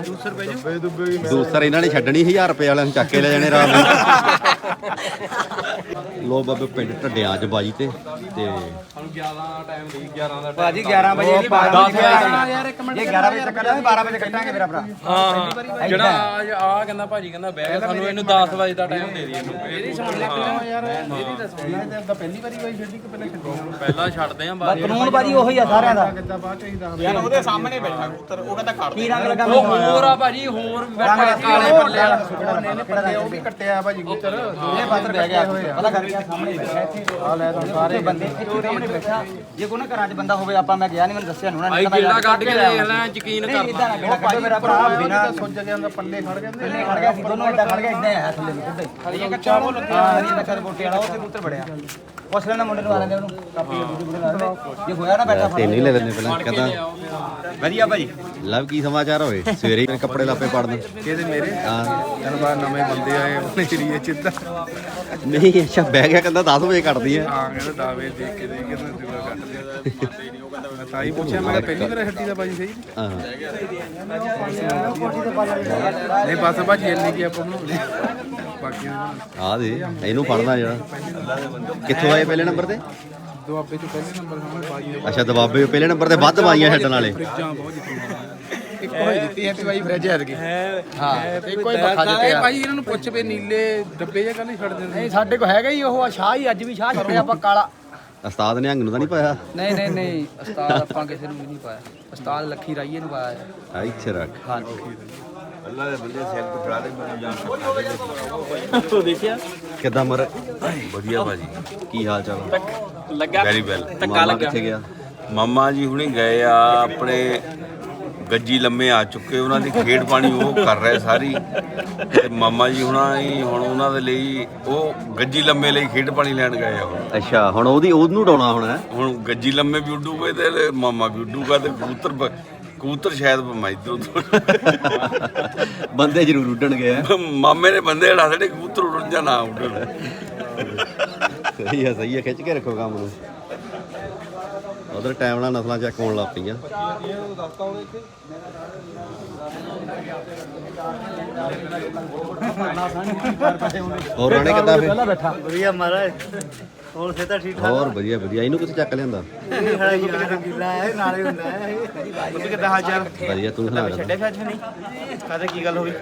ਦੁੱਬੇ ਦੁੱਬੇ ਦੂਸਰ ਇਹਨਾਂ ਨੇ ਛੱਡਣੀ 1000 ਰੁਪਏ ਵਾਲਿਆਂ ਨੂੰ ਚੱਕ ਕੇ ਲੈ ਜਾਣੇ ਰਾਤ ਨੂੰ ਲੋ ਬਾਬੇ ਪਿੰਡ ਢੱਡਿਆਂ ਚ ਬਾਜੀ ਤੇ ਤੇ ਭਾਜੀ 11 ਵਜੇ ਦੀ 12 ਵਜੇ ਯਾਰ ਇੱਕ ਮਿੰਟ ਜੇ 11 ਵਜੇ ਤੱਕ ਕਰਾਂਗੇ 12 ਵਜੇ ਕੱਟਾਂਗੇ ਮੇਰਾ ਭਰਾ। ਹਾਂ ਜਿਹੜਾ ਅੱਜ ਆ ਕਹਿੰਦਾ ਭਾਜੀ ਕਹਿੰਦਾ ਬਹਿ ਸਾਨੂੰ ਇਹਨੂੰ 10 ਵਜੇ ਦਾ ਟਾਈਮ ਦੇ ਦਈਏ ਇਹਦੀ ਸੁਣ ਲੈ ਯਾਰ ਇਹਦੀ ਤਾਂ ਸੁਣ ਲੈ ਤਾਂ ਪਹਿਲੀ ਵਾਰੀ ਕੋਈ ਛੱਡੀ ਕਿ ਪਹਿਲਾਂ ਛੱਡੀ ਪਹਿਲਾਂ ਛੱਡਦੇ ਆਂ ਬਾਅਦ ਕਾਨੂੰਨ ਭਾਜੀ ਉਹੀ ਆ ਸਾਰਿਆਂ ਦਾ। ਕਿੱਦਾਂ ਬਾਅਦ ਚ ਹੀ ਦੱਸ ਯਾਰ ਉਹਦੇ ਸਾਹਮਣੇ ਬੈਠਾ ਕਬੂਤਰ ਉਹ ਕਹਿੰਦਾ ਕੱਢ ਕੀ ਰੰਗ ਲੱਗਾ ਉਹ ਹੋਰ ਆ ਭਾਜੀ ਹੋਰ ਬੈਠਾ ਕਾਲੇ ਪੱਲੇ ਵਾਲਾ। ਪੱਲੇ ਉਹ ਵੀ ਕੱਟਿਆ ਭਾਜੀ ਗੁੱਤਰ ਇਹ ਬਾਤਰ ਬਹਿ ਗਿਆ ਪਤਾ ਕਰ ਗਿਆ ਸਾਹਮਣੇ ਬੈਠਾ ਇੱਥੇ ਆ ਲੈ ਤਾਂ ਸਾਰੇ ਬੰਦੇ ਇੱਥੇ ਸਾਹਮਣੇ ਬੈਠਾ। ਜੇ ਕੋਈ ਨਾ ਘਰਾਂ 'ਚ ਬੰਦਾ ਹੋਵੇ ਆਪਾਂ ਮੈਂ ਗਿਆ ਨਹੀਂ ਮੈਨੂੰ ਦੱਸਿਆ ਨੂੰ ਨਾ। ਆਈ ਗੇੜਾ ਕੱਢ ਕੇ ਦੇਖ ਲੈ ਯਕੀਨ ਨਹੀਂ ਕਰ। ਇਦਾਂ ਨਾ ਗੇੜਾ ਕੱਢੋ ਮੇਰਾ ਭਰਾ ਬਿਨਾ ਸੁੱਜ ਗਿਆ ਦਾ ਪੱਲੇ ਖੜ ਗਏ ਥੱਲੇ ਖੜ ਗਿਆ ਸੀ ਦੋਨੋਂ ਇਦਾਂ ਖੜ ਗਿਆ ਇਦਾਂ ਆਇਆ ਥੱਲੇ ਨੂੰ ਸਿੱਧੇ ਹਰੀਆ ਕੱਚਾ ਉਹ ਲੱਗਾ ਹਾਂ। ਹਰੀਆ ਕੱਚਾ ਬੋਟੇ ਵਾਲਾ ਉਹ ਤੇ ਕਬੂਤਰ ਬੜਿਆ ਪੁੱਛ ਲੈਣਾ ਮੁੰਡੇ ਨੂੰ ਆ ਲੈਂਦੇ ਉਹਨੂੰ। ਕਾਪੀ ਦੂਜੇ ਮੁੰਡੇ ਨੂੰ ਆ ਲੈਂਦੇ। ਜੇ ਹੋਇਆ ਨਾ ਬੈਠਾ ਫੜ ਤੈਨੂੰ ਹੀ ਲੈ ਲੈਣੇ ਪਹਿਲਾਂ ਕਹਿੰਦਾ ਵਧੀਆ ਭਾਜੀ ਲਵ ਕੀ ਸਮਾਚਾਰ ਹੋਵੇ? ਸਵੇਰੇ ਹੀ ਕੱਪੜੇ ਲਾਪੇ ਪੜਨ। ਕਿਹਦੇ ਮੇਰੇ? ਹਾਂ। ਤਨ ਬਾਅਦ ਨਵੇਂ ਬੰਦੇ ਆਏ ਉਹਨੇ ਚਰੀਏ ਚਿੱਤਾ। ਨਹੀਂ ਅੱਛਾ ਬਹਿ ਗਿਆ ਕਹਿੰਦਾ 10 ਵਜੇ ਕੱਟਦੀ ਹੈ ਹਾਂ ਕਹਿੰਦਾ ਦਾਵੇ ਦੇਖ ਕੇ ਦੇਖ ਕੇ ਨਾ ਦੂਆ ਕੱਟ ਦਿਆ ਮੈਂ ਤਾਂ ਹੀ ਪੁੱਛਿਆ ਮੈਂ ਪਹਿਲੀ ਵਾਰ ਛੱਡੀ ਦਾ ਭਾਜੀ ਸਹੀ? ਹਾਂ। ਨਹੀਂ ਬਸ ਭਾਜੀ ਇੰਨੀ ਕੀ ਆਪਾਂ ਬਣਾਉਂਦੇ ਬਾਕੀ ਆ ਦੇ ਇਹਨੂੰ ਫੜਨਾ ਜਿਹੜਾ। ਕਿੱਥੋਂ ਆਏ ਪਹਿਲੇ ਨੰਬਰ ਤੇ? ਦੁਆਬੇ ਚ ਪਹਿਲੇ ਨੰਬਰ ਸਾਹਮਣੇ ਬਾਜੀ ਅੱਛਾ ਦਬਾਬੇ ਪਹਿਲੇ ਨੰਬਰ ਤੇ ਵੱਧ ਬਾਜੀਆਂ ਛੱਡਣ ਵਾਲੇ ਫਰਿੱਜਾਂ ਬਹੁਤ ਜਿੱਤੀਆਂ। ਇੱਕ ਹੋਈ ਜਿੱਤੀ ਹੈਪੀ ਬਾਈ ਫਰਿੱਜ ਹੈ ਹਾਂ ਇੱਕ ਹੋਈ ਪੱਖਾ ਜਿੱਤਿਆ ਭਾਈ ਇਹਨਾਂ ਨੂੰ ਪੁੱਛ ਪਏ ਨੀਲੇ ਡੱਬੇ ਜੇ ਕੱਲ ਹੀ ਛੱਡ ਦਿੰਦੇ ਨਹੀਂ ਸਾਡੇ ਕੋਲ ਹੈਗਾ ਹੀ ਉਹ ਸ਼ਾਹ ਹੀ ਅੱਜ ਵੀ ਸ਼ਾਹ ਛੱਡਿਆ ਆਪਾਂ ਕਾਲਾ। ਉਸਤਾਦ ਨੇ ਹੰਗ ਨੂੰ ਤਾਂ ਨਹੀਂ ਪਾਇਆ? ਨਹੀਂ ਨਹੀਂ ਨਹੀਂ ਉਸਤਾਦ ਆਪਾਂ ਕਿਸੇ ਨੂੰ ਵੀ ਨਹੀਂ ਪਾਇਆ। ਉਸਤਾਦ ਲੱਖੀ ਰਾਈਏ ਨੂੰ ਪਾਇਆ। ਹੈ। ਆ ਇੱਥੇ ਰੱਖ। ਕਿੱਦਾਂ ਮਰ ਵਧੀਆ ਭਾਜੀ। ਕੀ ਹਾਲ ਚਾਲ ਲੱਗਾ ਵੈਰੀ ਵੈਲ ਧੱਕਾ ਲੱਗਾ ਕਿੱਥੇ ਗਿਆ? ਮਾਮਾ ਜੀ ਹੁਣੇ ਗਏ ਆ ਆਪਣੇ ਗੱਜੀ ਲੰਮੇ ਆ ਚੁੱਕੇ ਉਹਨਾਂ ਦੀ ਖੇਡ ਪਾਣੀ ਉਹ ਕਰ ਰਹੇ ਸਾਰੀ। ਤੇ ਮਾਮਾ ਜੀ ਹੁਣਾਂ ਹੀ ਹੁਣ ਉਹਨਾਂ ਦੇ ਲਈ ਉਹ ਗੱਜੀ ਲੰਮੇ ਲਈ ਖੇਡ ਪਾਣੀ ਲੈਣ ਗਏ ਆ ਅੱਛਾ ਹੁਣ ਉਹਦੀ ਉਹਨੂੰ ਡਾਉਣਾ ਹੁਣ। ਗੱਜੀ ਲੰਮੇ ਵੀ ਉੱਡੂਗੇ ਤੇ ਮਾਮਾ ਵੀ ਉੱਡੂਗਾ ਤੇ ਕਬੂਤਰ ਕਬੂਤਰ ਸ਼ਾਇਦ ਮੈਂ ਇਧਰ ਬੰਦੇ ਜ਼ਰੂਰ ਉੱਡਣਗੇ ਹੈਂ। ਮਾਮੇ ਨੇ ਬੰਦੇ ਹੜਾ ਸਾਡੇ ਕਬੂਤਰ ਉੱਡਣ ਜਾਂ ਨਾ ਉੱਡਣ। ਸਹੀ ਹੈ ਸਹੀ ਹੈ ਖਿੱਚ ਕੇ ਰੱਖੋ ਕੰਮ ਨੂੰ। ਉਧਰ ਟਾਈਮ ਨਾਲ ਨਸਲਾਂ ਚੈੱਕ ਹੋਣ ਲੱਗ ਪਈਆਂ। ਹੋਰ ਰਾਣੇ ਕਿੱਦਾਂ ਫੇ ਬੈਠਾ ਵਧੀਆ ਮਹਾਰਾਜ। ਹੋਰ ਸੇ ਤਾਂ ਠੀਕ ਹੋਰ ਵਧੀਆ ਵਧੀਆ। ਇਹਨੂੰ ਕਿੱਥੇ ਚੱਕ ਲਿਆਂਦਾ? ਠਾਕ ਹੈ ਯਾਰ ਹੈ ਨਾਲੇ ਹੁੰਦਾ ਹੈ ਤੁਸੀਂ ਕਿੱਦਾਂ ਹਾਲ ਵਧੀਆ ਤੂੰ ਸੁਣਾ ਦੇ। ਛੱਡੇ ਫੱਜ ਨਹੀਂ? ਕਾਹਦੇ ਕੀ ਗੱਲ ਹੋਈ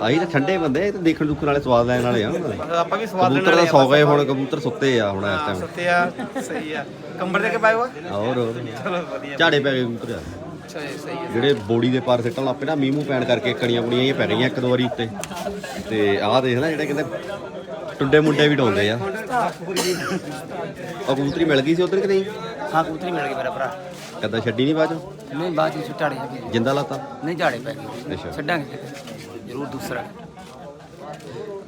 ਆਹੀ ਤਾਂ ਠੰਡੇ ਬੰਦੇ ਇਹ ਤਾਂ ਦੇਖਣ ਦੁੱਖਣ ਵਾਲੇ ਸਵਾਦ ਲੈਣ ਵਾਲੇ ਆ ਆਪਾਂ ਵੀ ਸਵਾਦ ਕਬੂਤਰ ਤਾਂ ਸੌ ਗਏ ਹੁਣ ਕਬੂਤਰ ਸੁੱਤੇ ਆ ਹੁਣ ਇਸ ਟਾਈਮ ਸੁੱਤੇ ਆ ਸਹੀ ਆ। ਕੰਬਰ ਦੇ ਕੇ ਪਾਏ ਹੋਆ ਹੋਰ ਹੋਰ। ਚਲੋ ਵਧੀਆ। ਝਾੜੇ ਪੈ ਗਏ ਕਬੂਤਰ। ਸਹੀ ਸਹੀ ਆ। ਜਿਹੜੇ ਬੋਡੀ ਦੇ ਪਾਰ ਸਿੱਟਣ ਲੱਗ ਪਏ ਨਾ ਮੀਂਹ ਮੂੰਹ ਪੈਣ ਕਰਕੇ ਕਣੀਆਂ ਕੁਣੀਆਂ ਇਹ ਪੈ ਗਈਆਂ ਇੱਕ ਦੋ ਵਾਰੀ ਉੱਤੇ। ਤੇ ਆਹ ਦੇਖ ਨਾ ਜਿਹੜੇ ਕਹਿੰਦੇ ਟੁੰਡੇ ਮੁੰਡੇ ਵੀ ਡਾਉਂਦੇ ਆ। ਉਹ ਕਬੂਤਰੀ ਮਿਲ ਗਈ ਸੀ ਉਧਰ ਕਿ ਨਹੀਂ? ਹਾਂ ਕੂਤਰੀ ਮਿਲ ਗਈ ਮੇਰਾ ਭਰਾ। ਕਦਾਂ ਛੱਡੀ ਨਹੀਂ ਬਾਅਦ ਚੋਂ? ਨਹੀਂ ਬਾਅਦ ਵਿੱਚ ਝਾੜੇ ਹੈਗੇ ਜਿੰਦਾ ਲਾਤਾ? ਨਹੀਂ ਝਾੜੇ ਪੈ ਗਏ ਅੱਛਾ। ਛੱਡਾਂਗੇ। ਕਿਤੇ। ਜ਼ਰੂਰ ਦੂਸਰਾ।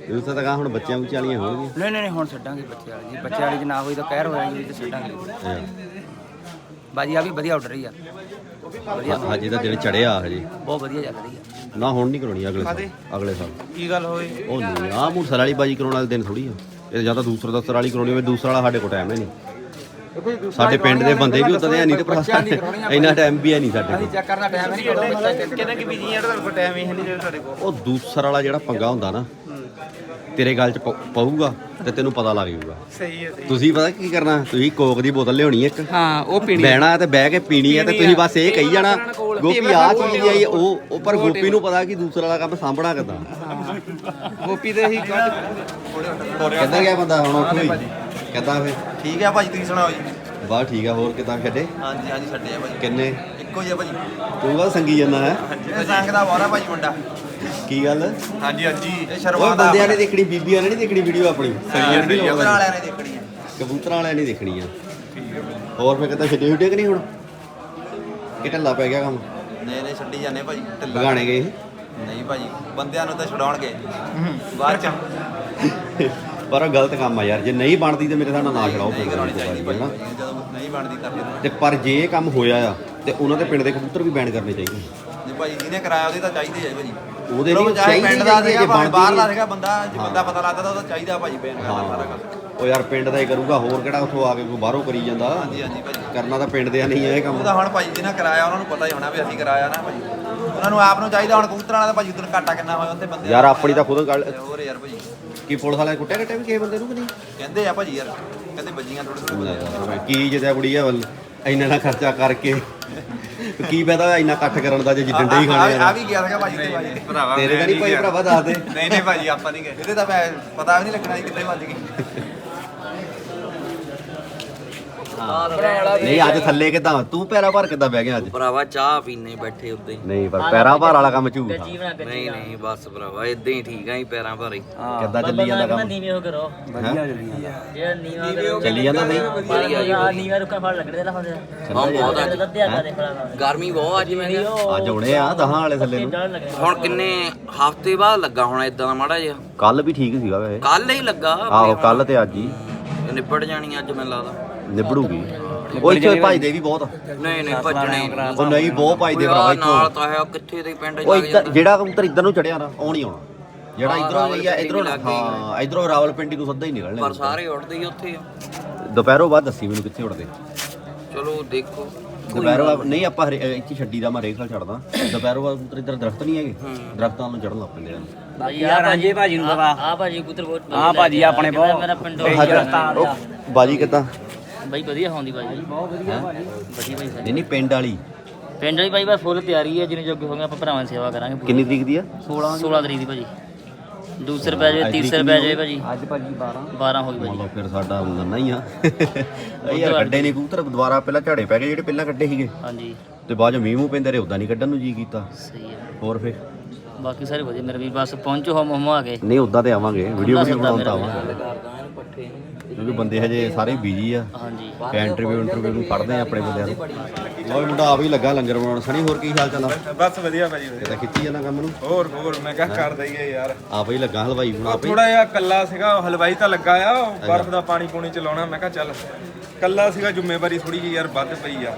ਇਹ ਤਾਂ ਕਹਾ ਹੁਣ ਬੱਚਿਆਂ ਉੱਚਿਆਂ ਵਾਲੀਆਂ ਹੋਣਗੀਆਂ। ਨਹੀਂ ਨਹੀਂ ਨਹੀਂ ਹੁਣ ਛੱਡਾਂਗੇ ਬੱਚੇ ਵਾਲੀ ਜੀ। ਬੱਚੇ ਵਾਲੀ ਚ ਨਾ ਹੋਈ ਤਾਂ ਕਹਿਰ ਹੋਇਆ ਜੀ ਤੇ ਛੱਡਾਂਗੇ। ਬਾਜੀ ਆ ਵੀ ਵਧੀਆ ਆਰਡਰ ਹੀ ਆ। ਵਧੀਆ ਹਜੇ ਤਾਂ ਦਿਨ ਚੜਿਆ ਹਜੇ। ਬਹੁਤ ਵਧੀਆ ਚੱਲ ਰਹੀ ਆ। ਨਾ ਹੁਣ ਨਹੀਂ ਕਰਾਉਣੀ ਅਗਲੇ ਸਾਲ ਅਗਲੇ ਸਾਲ। ਕੀ ਗੱਲ ਹੋਈ ਉਹ ਨਹੀਂ ਆ ਮੂਸਰ ਵਾਲੀ ਬਾਜੀ ਕਰਾਉਣ ਵਾਲੇ ਦਿਨ ਥੋੜੀ ਆ। ਇਹ ਜਾਂ ਤਾਂ ਦੂਸਰਾ ਦਸਤਰ ਵਾਲੀ ਕਰਾਉਣੀ ਹੋਵੇ ਦੂਸਰਾ ਵਾਲਾ ਸਾਡੇ ਕੋਲ ਟਾਈਮ ਹੈ ਨਹੀਂ। ਸਾਡੇ ਪਿੰਡ ਦੇ ਬੰਦੇ ਵੀ ਉਤਦੇ ਆ ਨਹੀਂ ਤੇ ਭਰਾ ਇੰਨਾ ਟਾਈਮ ਵੀ ਹੈ ਨਹੀਂ ਸਾਡੇ ਕੋਲ। ਚੈੱਕ ਕਰਨਾ ਟਾਈਮ ਨਹੀਂ ਕਿਹਨੇ ਕਿ ਬੀਜੀ ਯਾਰ ਤੁਹਾਡੇ ਕੋਲ ਟਾਈਮ ਹੀ ਹੈ ਨਹੀਂ ਜਿਹੜਾ ਤੁਹਾਡੇ ਕੋਲ ਉਹ ਦੂਸਰਾ ਵਾਲਾ ਜਿਹੜਾ ਪੰਗਾ ਹੁੰਦਾ ਨਾ ਤੇਰੇ ਗੱਲ ਚ ਪ- ਪਊਗਾ ਤੇ ਤੈਨੂੰ ਪਤਾ ਲੱਗ ਜਾਊਗਾ। ਸਹੀ ਹੈ ਸਹੀ ਤੁਸੀਂ ਪਤਾ ਕੀ ਕਰਨਾ? ਤੁਸੀਂ ਕੋਕ ਦੀ ਬੋਤਲ ਲਿਆਉਣੀ ਇੱਕ। ਹਾਂ ਉਹ ਪੀਣੀ ਬਹਿਣਾ ਤੇ ਬਹਿ ਕੇ ਪੀਣੀ ਹੈ ਤੇ ਤੁਸੀਂ ਬਸ ਇਹ ਕਹੀ ਜਾਣਾ ਗੋਪੀ ਆ ਚੀਜ਼ ਆਈ ਉਹ ਉਹ ਪਰ ਗੋਪੀ ਨੂੰ ਪਤਾ ਕਿ ਦੂਸਰਾ ਵਾਲਾ ਕੰਮ ਸਾਂਭਣਾ ਕਿੱਦਾਂ। ਗੋਪੀ ਦੇ ਹੀ ਕਿੱਧਰ ਗਿਆ ਬੰਦਾ ਹੁਣ ਉੱਥੋਂ ਹੀ? ਕਿੱਦਾਂ ਫੇ ਠੀਕ ਹੈ ਭਾਜੀ ਤੁਸੀਂ ਸੁਣਾਓ ਜੀ? ਵਾਹ ਠੀਕ ਆ ਹੋਰ ਕਿੱਦਾਂ ਛੱਡੇ ਹਾਂਜੀ ਹਾਂਜੀ ਛੱਡੇ ਆ ਭਾਜੀ। ਕਿੰਨੇ? ਇੱਕੋ ਹੀ ਆ ਭਾਜੀ। ਤੂੰ ਕਾ ਸੰਗੀ ਜਾਂਦਾ ਹੈ। ਇਹ ਸੰਗ ਦਾ ਵਾਰਾ ਭਾਜੀ ਮੁੰਡਾ। ਕੀ ਗੱਲ? ਹਾਂਜੀ ਹਾਂਜੀ। ਇਹ ਉਹ ਸ਼ਰਮਾ ਦਾ ਬੰਦਿਆਂ ਨੇ ਦੇਖਣੀ ਬੀਬੀਆਂ ਨੇ ਨਹੀਂ ਦੇਖਣੀ ਵੀਡੀਓ ਆਪਣੀ? ਕਬੂਤਰ ਵਾਲਿਆਂ ਨੇ ਦੇਖਣੀ ਆ। ਕਬੂਤਰਾਂ ਵਾਲਿਆਂ ਨੇ ਦੇਖਣੀ ਆ। ਹੋਰ ਫੇ ਕਿਤਾ ਛੱਡੇ ਛੁੱਡੇ ਕਿ ਨਹੀਂ ਹੁਣ? ਕਿ ਢੱਲਾ ਪੈ ਗਿਆ ਕੰਮ? ਨਹੀਂ ਨਹੀਂ ਛੱਡੀ ਜਾਂਦੇ ਭਾਜੀ ਢਿੱਲਾ। ਲਗਾਣੇ ਗਏ ਨਹੀਂ ਭਾਜੀ ਬੰਦਿਆਂ ਨੂੰ ਤਾਂ ਛਡਾਉਣਗੇ। ਬਾਅਦ ਚ। ਪਰ ਉਹ ਗਲਤ ਕੰਮ ਆ ਯਾਰ ਜੇ ਨਹੀਂ ਬਣਦੀ ਤੇ ਮੇਰੇ ਹਿਸਾਬ ਨਾਲ ਨਾ ਛੜਾਓ ਨਹੀਂ ਕਰਾਉਣੀ ਚਾਹੀਦੀ ਭਾਜੀ ਹਨਾ ਜਦੋਂ ਨਹੀਂ ਬਣਦੀ ਤਾਂ ਫਿਰ ਤੇ ਪਰ ਜੇ ਇਹ ਕੰਮ ਹੋਇਆ ਆ ਤੇ ਉਹਨਾਂ ਦੇ ਪਿੰਡ ਦੇ ਕਬੂਤਰ ਵੀ ਬੈਨ ਕਰਨੇ ਚਾਹੀਦੇ। ਨਹੀਂ ਭਾਜੀ ਜਿਹਨੇ ਕਰਾਇਆ ਉਹਦੇ ਤਾਂ ਚਾਹੀਦੇ ਆ ਭਾਜੀ। ਉਹਦੇ ਚਾਹੇ ਚਾਹੀਦੇ ਪਿੰਡ ਦਾ ਜੇ ਬਾਹਰਲਾ। ਸੀਗਾ ਬੰਦਾ ਜੇ ਬੰਦਾ ਪਤਾ ਲੱਗਦਾ ਤਾਂ ਉਹਦਾ ਚਾਹੀਦਾ ਭਾਜੀ ਬੈਨ ਕਰਨਾ ਸਾਰਾ ਕੰਮ ਉਹ ਯਾਰ ਪਿੰਡ ਦਾ ਹੀ ਕਰੂਗਾ ਹੋਰ ਕਿਹੜਾ ਉੱਥੋਂ ਆ ਕੇ ਕੋਈ ਬਾਹਰੋਂ ਕਰੀ ਜਾਂਦਾ। ਹਾਂਜੀ ਹਾਂਜੀ ਭਾਜੀ। ਕਰਨਾ ਤਾਂ ਪਿੰਡ ਦੇ ਨਹੀਂ ਇਹ ਕੰਮ। ਉਹਦਾ ਹੁਣ ਭਾਜੀ ਜਿਹਨੇ ਕਰਾਇਆ ਉਹਨਾਂ ਨੂੰ ਪਤਾ ਹੀ ਹੋਣਾ ਵੀ ਅਸੀਂ ਕਰਾਇਆ ਨਾ ਭਾਜੀ। ਉਹਨਾਂ ਨੂੰ ਆਪ ਨੂੰ ਚਾਹੀਦਾ ਹੁਣ ਕਬੂਤਰਾਂ ਵਾਲਾ ਤਾਂ ਭਾਜੀ ਉਧਰ ਘਾਟਾ ਕਿੰਨਾ ਹੋਇਆ ਉੱਥੇ ਬੰਦੇ ਯਾਰ ਆਪਣੀ ਤਾਂ ਖੁਦ ਗੱਲ ਹੋਰ ਯਾਰ ਭਾਜੀ। ਕੀ ਪੁਲਿਸ ਵਾਲੇ ਕੁੱਟਿਆ ਕੱਟਿਆ ਵੀ ਕਿਸੇ ਬੰਦੇ ਨੂੰ ਕਿ ਨਹੀਂ? ਕਹਿੰਦੇ ਆ ਭਾਜੀ ਯਾਰ ਕਹਿੰਦੇ ਬੱਜੀਆਂ ਥੋੜੇ ਥੋੜੇ ਕੀ ਜਿਹਦਾ ਕੁੜੀ ਆ ਵੱਲ ਇੰਨਾ ਨਾ ਖਰਚਾ ਕਰਕੇ। ਕੀ ਫਾਇਦਾ ਹੋਇਆ ਇੰਨਾ ਇਕੱਠ ਕਰਨ ਦਾ ਜੇ ਜਿੱਦਣ ਦੇ ਹੀ ਖਾਣੇ ਆ ਆ ਵੀ ਗਿਆ ਸੀਗਾ ਭਾਜੀ। ਤੇ ਭਾਜੀ ਭਰਾਵਾ ਤੇਰੇ ਤਾਂ ਨਹੀਂ ਭਾਈ ਭਰਾਵਾ ਦੱਸ ਦੇ। ਨਹੀਂ ਨਹੀਂ ਭਾਜੀ ਆਪਾਂ ਨਹੀਂ ਗਏ। ਇਹਦੇ ਤਾਂ ਮੈਂ ਪਤਾ ਵੀ ਨਹੀਂ ਲੱਗਣਾ ਸੀ ਕਿੱਥੇ ਵੱਜ ਗਈ ਨਹੀਂ ਅੱਜ ਥੱਲੇ ਕਿਦਾਂ? ਤੂੰ ਪੈਰਾ ਭਰ ਕਿੱਦਾਂ ਬਹਿ ਗਿਆ ਅੱਜ? ਭਰਾਵਾ ਚਾਹ ਪੀਨੇ ਬੈਠੇ ਉੱਤੇ। ਨਹੀਂ ਪਰ ਪੈਰਾ ਭਰ ਵਾਲਾ ਕੰਮ ਝੂਠ ਆ। ਨਹੀਂ ਨਹੀਂ ਬਸ ਭਰਾਵਾ ਇਦਾਂ ਹੀ ਠੀਕ ਆ ਹੀ ਪੈਰਾਂ ਭਾਰੇ ਕਿੱਦਾਂ ਚੱਲੀ ਜਾਂਦਾ ਕੰਮ? ਨੀਵੇਂ ਹੋ ਕਰੋ ਵਧੀਆ ਇਹ ਨੀਵਾਂ ਕਰੋ ਚੱਲੀ ਜਾਂਦਾ ਨਹੀਂ? ਆ ਨੀਵਾਂ ਰੁਕਾ ਫੜ ਲੱਗਦੇ ਨਾ ਹੁੰਦੇ ਹਾਂ ਬਹੁਤ ਅੱਜ ਗਰਮੀ ਬਹੁਤ ਅੱਜ ਮੈਂ। ਅੱਜ ਆਉਣੇ ਆ ਦਹਾਂ ਵਾਲੇ ਥੱਲੇ ਨੂੰ। ਹੁਣ ਕਿੰਨੇ ਹਫ਼ਤੇ ਬਾਅਦ ਲੱਗਾ ਹੋਣਾ ਇਦਾਂ ਦਾ ਮਾੜਾ ਜਿਹਾ। ਕੱਲ ਵੀ ਠੀਕ ਸੀਗਾ ਵੈਸੇ। ਕੱਲ ਹੀ ਲੱਗਾ ਆਹੋ ਕੱਲ ਤੇ ਅੱਜ ਹੀ। ਨਿਬੜ ਜਾਣੀ ਅੱਜ ਮੈਨੂੰ ਲੱਗਦਾ। ਨਿਬੜੂਗੀ। ਉਹ ਇੱਥੇ ਭਜਦੇ ਵੀ ਬਹੁਤ ਨਹੀਂ ਨਹੀਂ ਭੱਜਣੇ ਉਹ ਨਹੀਂ ਬਹੁਤ ਭਜਦੇ ਭਰਾਵਾ ਨਾਲ ਇੱਥੋਂ ਤਾਂ ਹੈ ਕਿੱਥੇ ਦੇ ਪਿੰਡ ਉਹ ਜਾ ਇੱਧਰ ਜਿਹੜਾ ਕਬੂਤਰ ਇੱਧਰ ਨੂੰ ਚੜਿਆ ਨਾ ਉਹ ਨਹੀਂ ਆਉਣਾ। ਜਿਹੜਾ ਇਧਰੋਂ ਗਈ ਆ ਇਧਰੋਂ। ਹਾਂ ਇਧਰੋਂ ਰਾਵਲਪਿੰਡੀ ਤੋਂ ਸਿੱਧਾ ਹੀ ਪਰ ਨਿਕਲਣੇ ਸਾਰੇ ਉੱਡਦੇ ਹੀ ਉੱਥੇ ਆ। ਦੁਪਹਿਰੋਂ ਬਾਅਦ ਦੱਸੀ ਮੈਨੂੰ ਕਿੱਥੇ ਉੜਦੇ ਚਲੋ ਦੇਖੋ। ਦੁਪਹਿਰੋਂ ਬਾਅਦ ਨਹੀਂ ਆਪਾਂ ਹਰੇ- ਅਹ ਇੱਥੇ ਛੱਡੀ ਦਾ ਮੈਂ ਰੇਖਲ ਛੱਡਦਾ ਦੁਪਹਿਰੋਂ ਬਾਅਦ ਕਬੂਤਰ ਇੱਧਰ ਦਰਖਤ ਨਹੀਂ ਹੈਗੇ। ਦਰਖਤਾਂ ਨੂੰ ਚੜਨ ਲੱਗ ਪੈਂਦੇ ਆ। ਭਾਈ ਆ ਰਾਂਝੇ ਭਾਜੀ ਨੂੰ ਦਵਾ। ਆ ਭਾਜੀ ਪੁੱਤਰ ਬਹੁਤ ਆ ਭਾਜੀ ਆਪਣੇ ਬਹੁਤ ਮੇਰਾ ਪਿੰਡ ਉਹ ਬਾਜੀ ਕਿੱਦਾਂ? ਬਾਈ ਵਧੀਆ ਹੋਂਦੀ ਭਾਜੀ ਬਹੁਤ ਵਧੀਆ ਭਾਜੀ। ਵਧੀਆ ਭਾਈ ਨਹੀਂ ਨਹੀਂ ਪਿੰਡ ਵਾਲੀ। ਪਿੰਡ ਵਾਲੀ ਭਾਈ ਬਸ ਫੁੱਲ ਤਿਆਰੀ ਹੈ ਜਿੰਨੇ ਜੋਗੇ ਹੋਗੇ ਆਪਾਂ ਭਰਾਵਾਂ ਦੀ ਸੇਵਾ ਕਰਾਂਗੇ ਪੂਰੀ। ਕਿੰਨੀ ਤਰੀਕ ਦੀ ਆ? 16 16 ਤਰੀਕ ਦੀ ਭਾਜੀ। ਦੂਸਰੇ ਪੈ ਜਾਵੇ ਤੀਸਰੇ ਪੈ ਜਾਵੇ ਭਾਜੀ। ਅੱਜ ਭਾਜੀ 12 12 ਹੋ ਗਈ ਭਾਜੀ। ਫਿਰ ਸਾਡਾ ਨੰਨਾ ਹੀ ਆ। ਇਹ ਯਾਰ ਕੱਢੇ ਨਹੀਂ ਕਬੂਤਰ ਦੁਬਾਰਾ ਪਹਿਲਾਂ ਝਾੜੇ ਪੈ ਗਏ ਜਿਹੜੇ ਪਹਿਲਾਂ ਕੱਢੇ ਸੀਗੇ। ਹਾਂਜੀ। ਤੇ ਬਾਅਦ ਚ ਮੀਂਹ ਮੂੰਹ ਪੈਂਦੇ ਰਹੇ ਉਦਾਂ ਨਹੀਂ ਕੱਢਣ ਨੂੰ ਜੀ ਕੀਤਾ। ਸਹੀ ਹੈ ਹੋਰ ਫਿਰ? ਬਾਕੀ ਸਾਰੇ ਵਧੀਆ ਮੇਰੇ ਵੀ ਬਸ ਪਹੁੰਚੋ ਹਮ ਹਮ ਆ ਗਏ ਨਹੀਂ ਉਦਾਂ ਤੇ ਆਵਾਂਗੇ। ਵੀਡੀਓ ਵੀ ਸੱਦਾ ਤਾਂ ਮੇਰਾ ਆਵਾਂਗੇ ਕਰਦਾ ਇਹਨੂੰ ਪੱਠੇ। ਕਿਉਂਕਿ ਬੰਦੇ ਹਜੇ ਸਾਰੇ ਬਿਜ਼ੀ ਆ। ਹਾਂਜੀ। ਇੰਟਰਵਿਊ ਇੰਟਰਵਿਊ ਨੂੰ ਪੜਦੇ ਆ ਆਪਣੇ ਬੰਦਿਆਂ ਨੂੰ। ਲੋ ਮੁੰਡਾ ਆ ਵੀ ਲੱਗਾ ਲੰਗਰ ਬਣਾਉਣ। ਸਣੀ ਹੋਰ ਕੀ ਹਾਲ ਚਾਲ ਆ? ਬਸ ਵਧੀਆ ਭਾਜੀ ਵਧੀਆ। ਕਿਤਾ ਖਿੱਚੀ ਜਾਂਦਾ ਕੰਮ ਨੂੰ? ਹੋਰ ਹੋਰ ਮੈਂ ਕਿਹਾ ਕਰ ਦਈਏ ਯਾਰ। ਆਪ ਹੀ ਲੱਗਾ ਹਲਵਾਈ ਬਣਾ ਪਈ ਥੋੜਾ ਜਿਹਾ ਕੱਲਾ ਸੀਗਾ ਹਲਵਾਈ ਤਾਂ ਲੱਗਾ ਆ ਬਰਫ਼ ਦਾ ਪਾਣੀ ਪੂਣੀ ਚਲਾਉਣਾ ਮੈਂ ਕਿਹਾ ਚੱਲ। ਕੱਲਾ ਸੀਗਾ ਜ਼ਿੰਮੇਵਾਰੀ ਥੋੜੀ ਜਿਹੀ ਯਾਰ ਵੱਧ ਪਈ ਆ।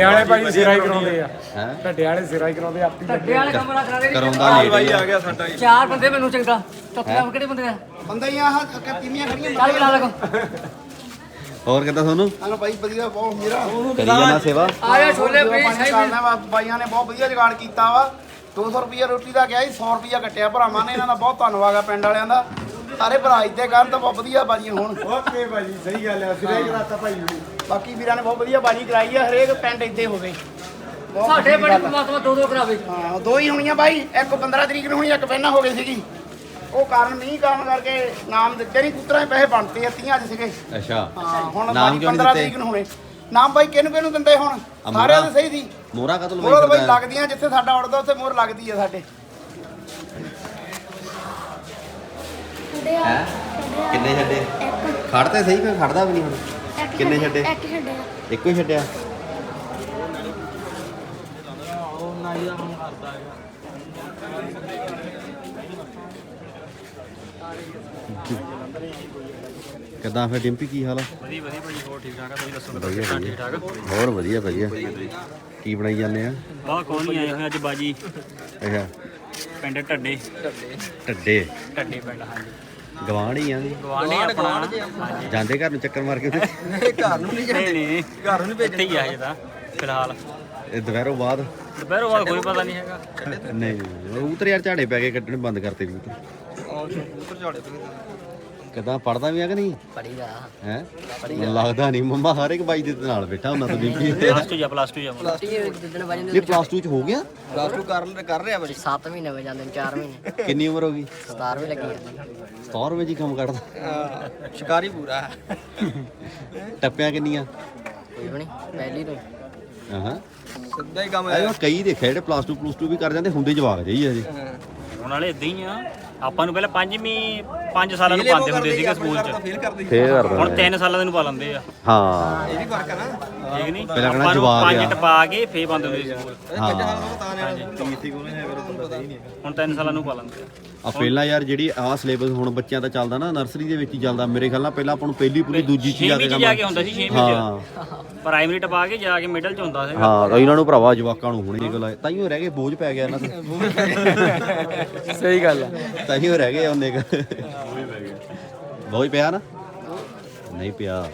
ਵਾਲੇ ਭਾਈ ਸਿਰਾ ਹੀ ਕਰਾਉਂਦੇ ਆ। ਹੈ? ਢੱਡਿਆਂ ਵਾਲੇ ਸਿਰਾ ਹੀ ਕਰਾਉਂਦੇ ਆਪੀ ਕਰਾਉਂਦਾ ਹਲਵਾਈ ਲੇਟ ਆ ਗਿਆ ਸਾਡਾ ਜੀ। ਚਾਰ ਬੰਦੇ ਮੈਨੂੰ ਚੰਗਾ। ਤੱਤਿਆ ਕਿਹੜੇ ਬੰਦੇ ਆ? ਬੰਦਾ ਹੀ ਆਹ ਤੀਵੀਆਂ ਖੜੀਆਂ ਚੱਲ ਬੁਲਾ ਲਗੋ ਹੋਰ ਕਿੱਦਾਂ ਤੁਹਾਨੂੰ ਹਲੋ ਭਾਈ ਵਧੀਆ ਬਹੁਤ ਮੇਰਾ। ਕਰੀ ਜਾਣਾ ਸੇਵਾ? ਆਇਆ ਛੋਲੇ ਪਾਣੀ ਕਰਨਾ ਵਾ। ਬਾਈਆਂ ਨੇ ਬਹੁਤ ਵਧੀਆ ਜੁਗਾੜ ਕੀਤਾ ਵਾ। 200 ਰੁਪਿਆ ਰੋਟੀ ਦਾ ਗਿਆ ਸੀ 100 ਰੁਪਿਆ ਕੱਟਿਆ ਭਰਾਵਾਂ ਨੇ ਇਹਨਾਂ ਦਾ ਬਹੁਤ ਧੰਨਵਾਦ ਆ ਪਿੰਡ ਵਾਲਿਆਂ ਦਾ। ਸਾਰੇ ਭਰਾ ਇੱਥੇ ਕਰਨ ਤਾਂ ਬਹੁਤ ਵਧੀਆ ਬਾਜੀਆਂ ਹੋਣ। ਓਕੇ ਭਾਜੀ ਸਹੀ ਗੱਲ ਆ ਸਿਰੇ ਕਰਾਤਾ ਭਾਈ ਨੂੰ ਬਾਕੀ ਵੀਰਾਂ ਨੇ ਬਹੁਤ ਵਧੀਆ ਬਾਜੀ ਕਰਾਈ ਆ ਹਰੇਕ ਪਿੰਡ ਇੱਥੇ ਹੋਵੇ। ਬਹੁਤ ਸਾਡੇ ਬੜੇ। ਪਰਮਾਤਮਾ ਦੋ ਦੋ ਕਰਾਵੇ। ਹਾਂ ਦੋ ਹੀ ਹੋਣੀਆਂ ਬਾਈ ਇੱਕ 15 ਤਰੀਕ ਨੂੰ ਹੋਣੀ ਇੱਕ ਪਹਿਲਾਂ ਹੋ ਗਈ ਸੀਗੀ। ਉਹ ਕਾਰਨ ਮੀਂਹ ਕਾਰਨ ਕਰਕੇ ਨਾਮ ਦਿੱਤੇ ਨਹੀਂ ਕੁੱਤਰਾਂ ਦੇ ਪੈਸੇ ਬਣਤੇ ਆ 30 ਅੱਜ ਸੀਗੇ। ਅੱਛਾ। ਹਾਂ ਹੁਣ ਨਾਮ ਬਾਈ ਕਿਉਂ ਨੀ 15 ਦਿੱਤੇ? ਤਰੀਕ ਨੂੰ ਹੋਣੇ ਨਾਮ ਬਾਈ ਕਿਹਨੂੰ ਕਿਹਨੂੰ ਦਿੰਦੇ ਹੁਣ? ਸਾਰਿਆਂ ਦੇ ਸਹੀ ਦੀ ਮੋਹਰਾ ਕਤਲ ਮੋਹਰ ਤਾਂ ਬਾਈ ਲੱਗਦੀਆਂ ਜਿੱਥੇ ਸਾਡਾ ਉੜਦਾ ਉੱਥੇ ਮੋਹਰ ਲੱਗਦੀ ਆ ਸਾਡੇ। ਹੈ? ਕਿੰਨੇ ਛੱਡੇ? ਖੜਦੇ ਸਹੀ ਮੈਂ ਖੜਦਾ ਵੀ ਨਹੀਂ ਹੁਣ। ਕਿੰਨੇ ਛੱਡੇ? ਇੱਕ ਛੱਡਿਆ ਇੱਕੋ ਹੀ ਛੱਡਿਆ? ਕਿੱਦਾਂ ਫਿਰ ਡਿੰਪੀ ਕੀ ਹਾਲ ਆ? ਵਧੀਆ ਵਧੀਆ ਭਾਜੀ ਹੋਰ ਠੀਕ ਠਾਕ ਆ? ਤੁਸੀਂ ਦੱਸੋ ਵਧੀਆ ਠੀਕ ਠਾਕ ਹੋਰ ਵਧੀਆ ਵਧੀਆ ਕੀ ਬਣਾਈ ਜਾਂਦੇ ਆ? ਬਾਹ ਕੋਲ ਨਹੀਂ ਆਏ ਹੋਏ ਅੱਜ ਬਾਜੀ। ਅੱਛਾ। ਪਿੰਡ ਢੱਡੇ। ਢੱਡੇ। ਢੱਡੇ ਪਿੰਡ ਹਾਂਜੀ। ਗਵਾਂਢ ਹੀ ਆ ਦੀ ਗਵਾਂਢੀ ਆਪਣਾ। ਹਾਂਜੀ। ਜਾਂਦੇ ਘਰ ਨੂੰ ਚੱਕਰ ਮਾਰ ਕੇ ਉੱਥੇ ਘਰ ਨੂੰ ਨਹੀਂ ਨਹੀਂ ਨਹੀਂ। ਘਰ ਨੂੰ ਭੇਜਣਾ ਹੀ ਆ ਹਜੇ ਤਾਂ ਫਿਲਹਾਲ। ਇਹ ਦੁਪਹਿਰੋਂ ਬਾਅਦ? ਦੁਪਹਿਰੋਂ ਬਾਅਦ ਕੋਈ ਪਤਾ ਨਹੀਂ ਹੈਗਾ। ਨਹੀਂ ਕਬੂਤਰ ਯਾਰ ਝਾੜੇ ਪੈ ਕੇ ਕੱਢਣੇ ਬੰਦ ਕਰਤੇ ਕਬੂਤਰ ਉੱਪਰ ਝਾੜੇ ਪਏ ਕਿਦਾਂ? ਪੜਦਾ ਵੀ ਆ ਕਿ ਨਹੀਂ? ਪੜੀਦਾ ਹੈ? ਮੈਨੂੰ ਲੱਗਦਾ ਨਹੀਂ। ਮੰਮਾ ਹਰ ਇੱਕ ਬਾਈ ਦੇ ਨਾਲ ਬੈਠਾ ਹੁੰਦਾ ਤੂੰ ਬੀਬੀ। ਪਲੱਸ 2 ਜਾਂ ਪਲੱਸ 2 ਜਾਂ ਜਿੱਦਣ ਵਜਨ ਇਹ ਪਲੱਸ 2 ਚ ਹੋ ਗਿਆ? ਪਲੱਸ 2 ਕਰ ਕਰ ਰਿਹਾ ਭਾਜੀ 7 ਮਹੀਨੇ ਹੋ ਜਾਂਦੇ ਨੇ 4 ਮਹੀਨੇ। ਕਿੰਨੀ ਉਮਰ ਹੋ ਗਈ? 17 ਵੀ ਲੱਗੀ ਜਾਂਦੇ। 100 ਰੁਪਏ ਜੀ ਕੰਮ ਕੱਢਦਾ ਹਾਂ, ਸ਼ਿਕਾਰੀ ਪੂਰਾ। ਟੱਪਿਆਂ ਕਿੰਨੀਆਂ? ਕੋਈ ਵੀ ਨਹੀਂ ਪਹਿਲੀ ਤੋਂ ਹਾਂ। ਸਿੱਧਾ ਹੀ ਕੰਮ ਆਇਓ ਕਈ ਦੇਖਿਆ ਜਿਹੜੇ ਪਲੱਸ 2 ਪਲੱਸ 2 ਵੀ ਕਰ ਜਾਂਦੇ ਹੁੰਦੇ ਜਵਾਕ ਜਾਈ ਅਜੇ ਹੁਣ ਵਾਲੇ ਇਦਾਂ ਹੀ ਆ। ਆਪਾਂ ਨੂੰ ਪਹਿਲਾਂ ਪੰਜਵੀਂ 5 ਸਾਲਾਂ ਨੂੰ ਪਾਉਂਦੇ ਹੁੰਦੇ ਸੀਗੇ ਸਕੂਲ 'ਚ। ਫੇਲ ਕਰਦੀ ਫੇਰ ਕਰਦਾ ਹੁਣ 3 ਸਾਲਾਂ ਦੇ ਨੂੰ ਪਾ ਲੈਂਦੇ ਆ। ਹਾਂ। ਇਹ ਵੀ ਫ਼ਰਕ ਆ ਨਾ। ਠੀਕ ਨਹੀਂ? ਪਹਿਲਾਂ ਕਹਿਣਾ ਆਪਾਂ ਨੂੰ ਜਵਾਕ ਪੰਜ ਆ। ਟਪਾ ਕੇ ਫੇਰ ਪਾਉਂਦੇ ਹੁੰਦੇ ਸੀ ਸਕੂਲ। ਹੁਣ 3 ਸਾਲਾਂ ਨੂੰ ਪਾ ਲੈਂਦੇ ਆ। ਆ ਪਹਿਲਾਂ ਯਾਰ ਜਿਹੜੀ ਆ ਸਿਲੇਬਸ ਹੁਣ ਬੱਚਿਆਂ ਦਾ ਚੱਲਦਾ ਨਾ ਨਰਸਰੀ ਦੇ ਵਿੱਚ ਹੀ ਚੱਲਦਾ। ਮੇਰੇ ਖਿਆਲ ਨਾਲ ਪਹਿਲਾਂ ਆਪਾਂ ਨੂੰ ਪਹਿਲੀ ਪੂਰੀ ਦੂਜੀ ਚ ਜਾ ਕੇ 'ਚ ਜਾ ਕੇ ਹੁੰਦਾ ਸੀ ਛੇਵੀਂ 'ਚ। ਹਾਂ। ਪ੍ਰਾਇਮਰੀ ਟਪਾ ਕੇ ਜਾ ਕੇ ਮਿਡਲ 'ਚ ਹੁੰਦਾ ਸੀ ਹਾਂ ਤਾਂ ਇਹਨਾਂ ਨੂੰ ਭਰਾਵਾ ਜਵਾਕਾਂ ਨੂੰ ਹੁਣੇ ਗੱਲ ਤਾਈਓ ਰਹਿ ਗਏ ਬੋਝ ਪੈ ਗਿਆ ਇਹਨਾਂ ਤੇ। ਸਹੀ ਗੱਲ ਆ। ਤਾਈਓ ਰਹਿ ਗਏ ਉਹਨੇ ਕ ਬੋਝ ਪਿਆ ਨਾ ਨਹੀਂ ਪਿਆ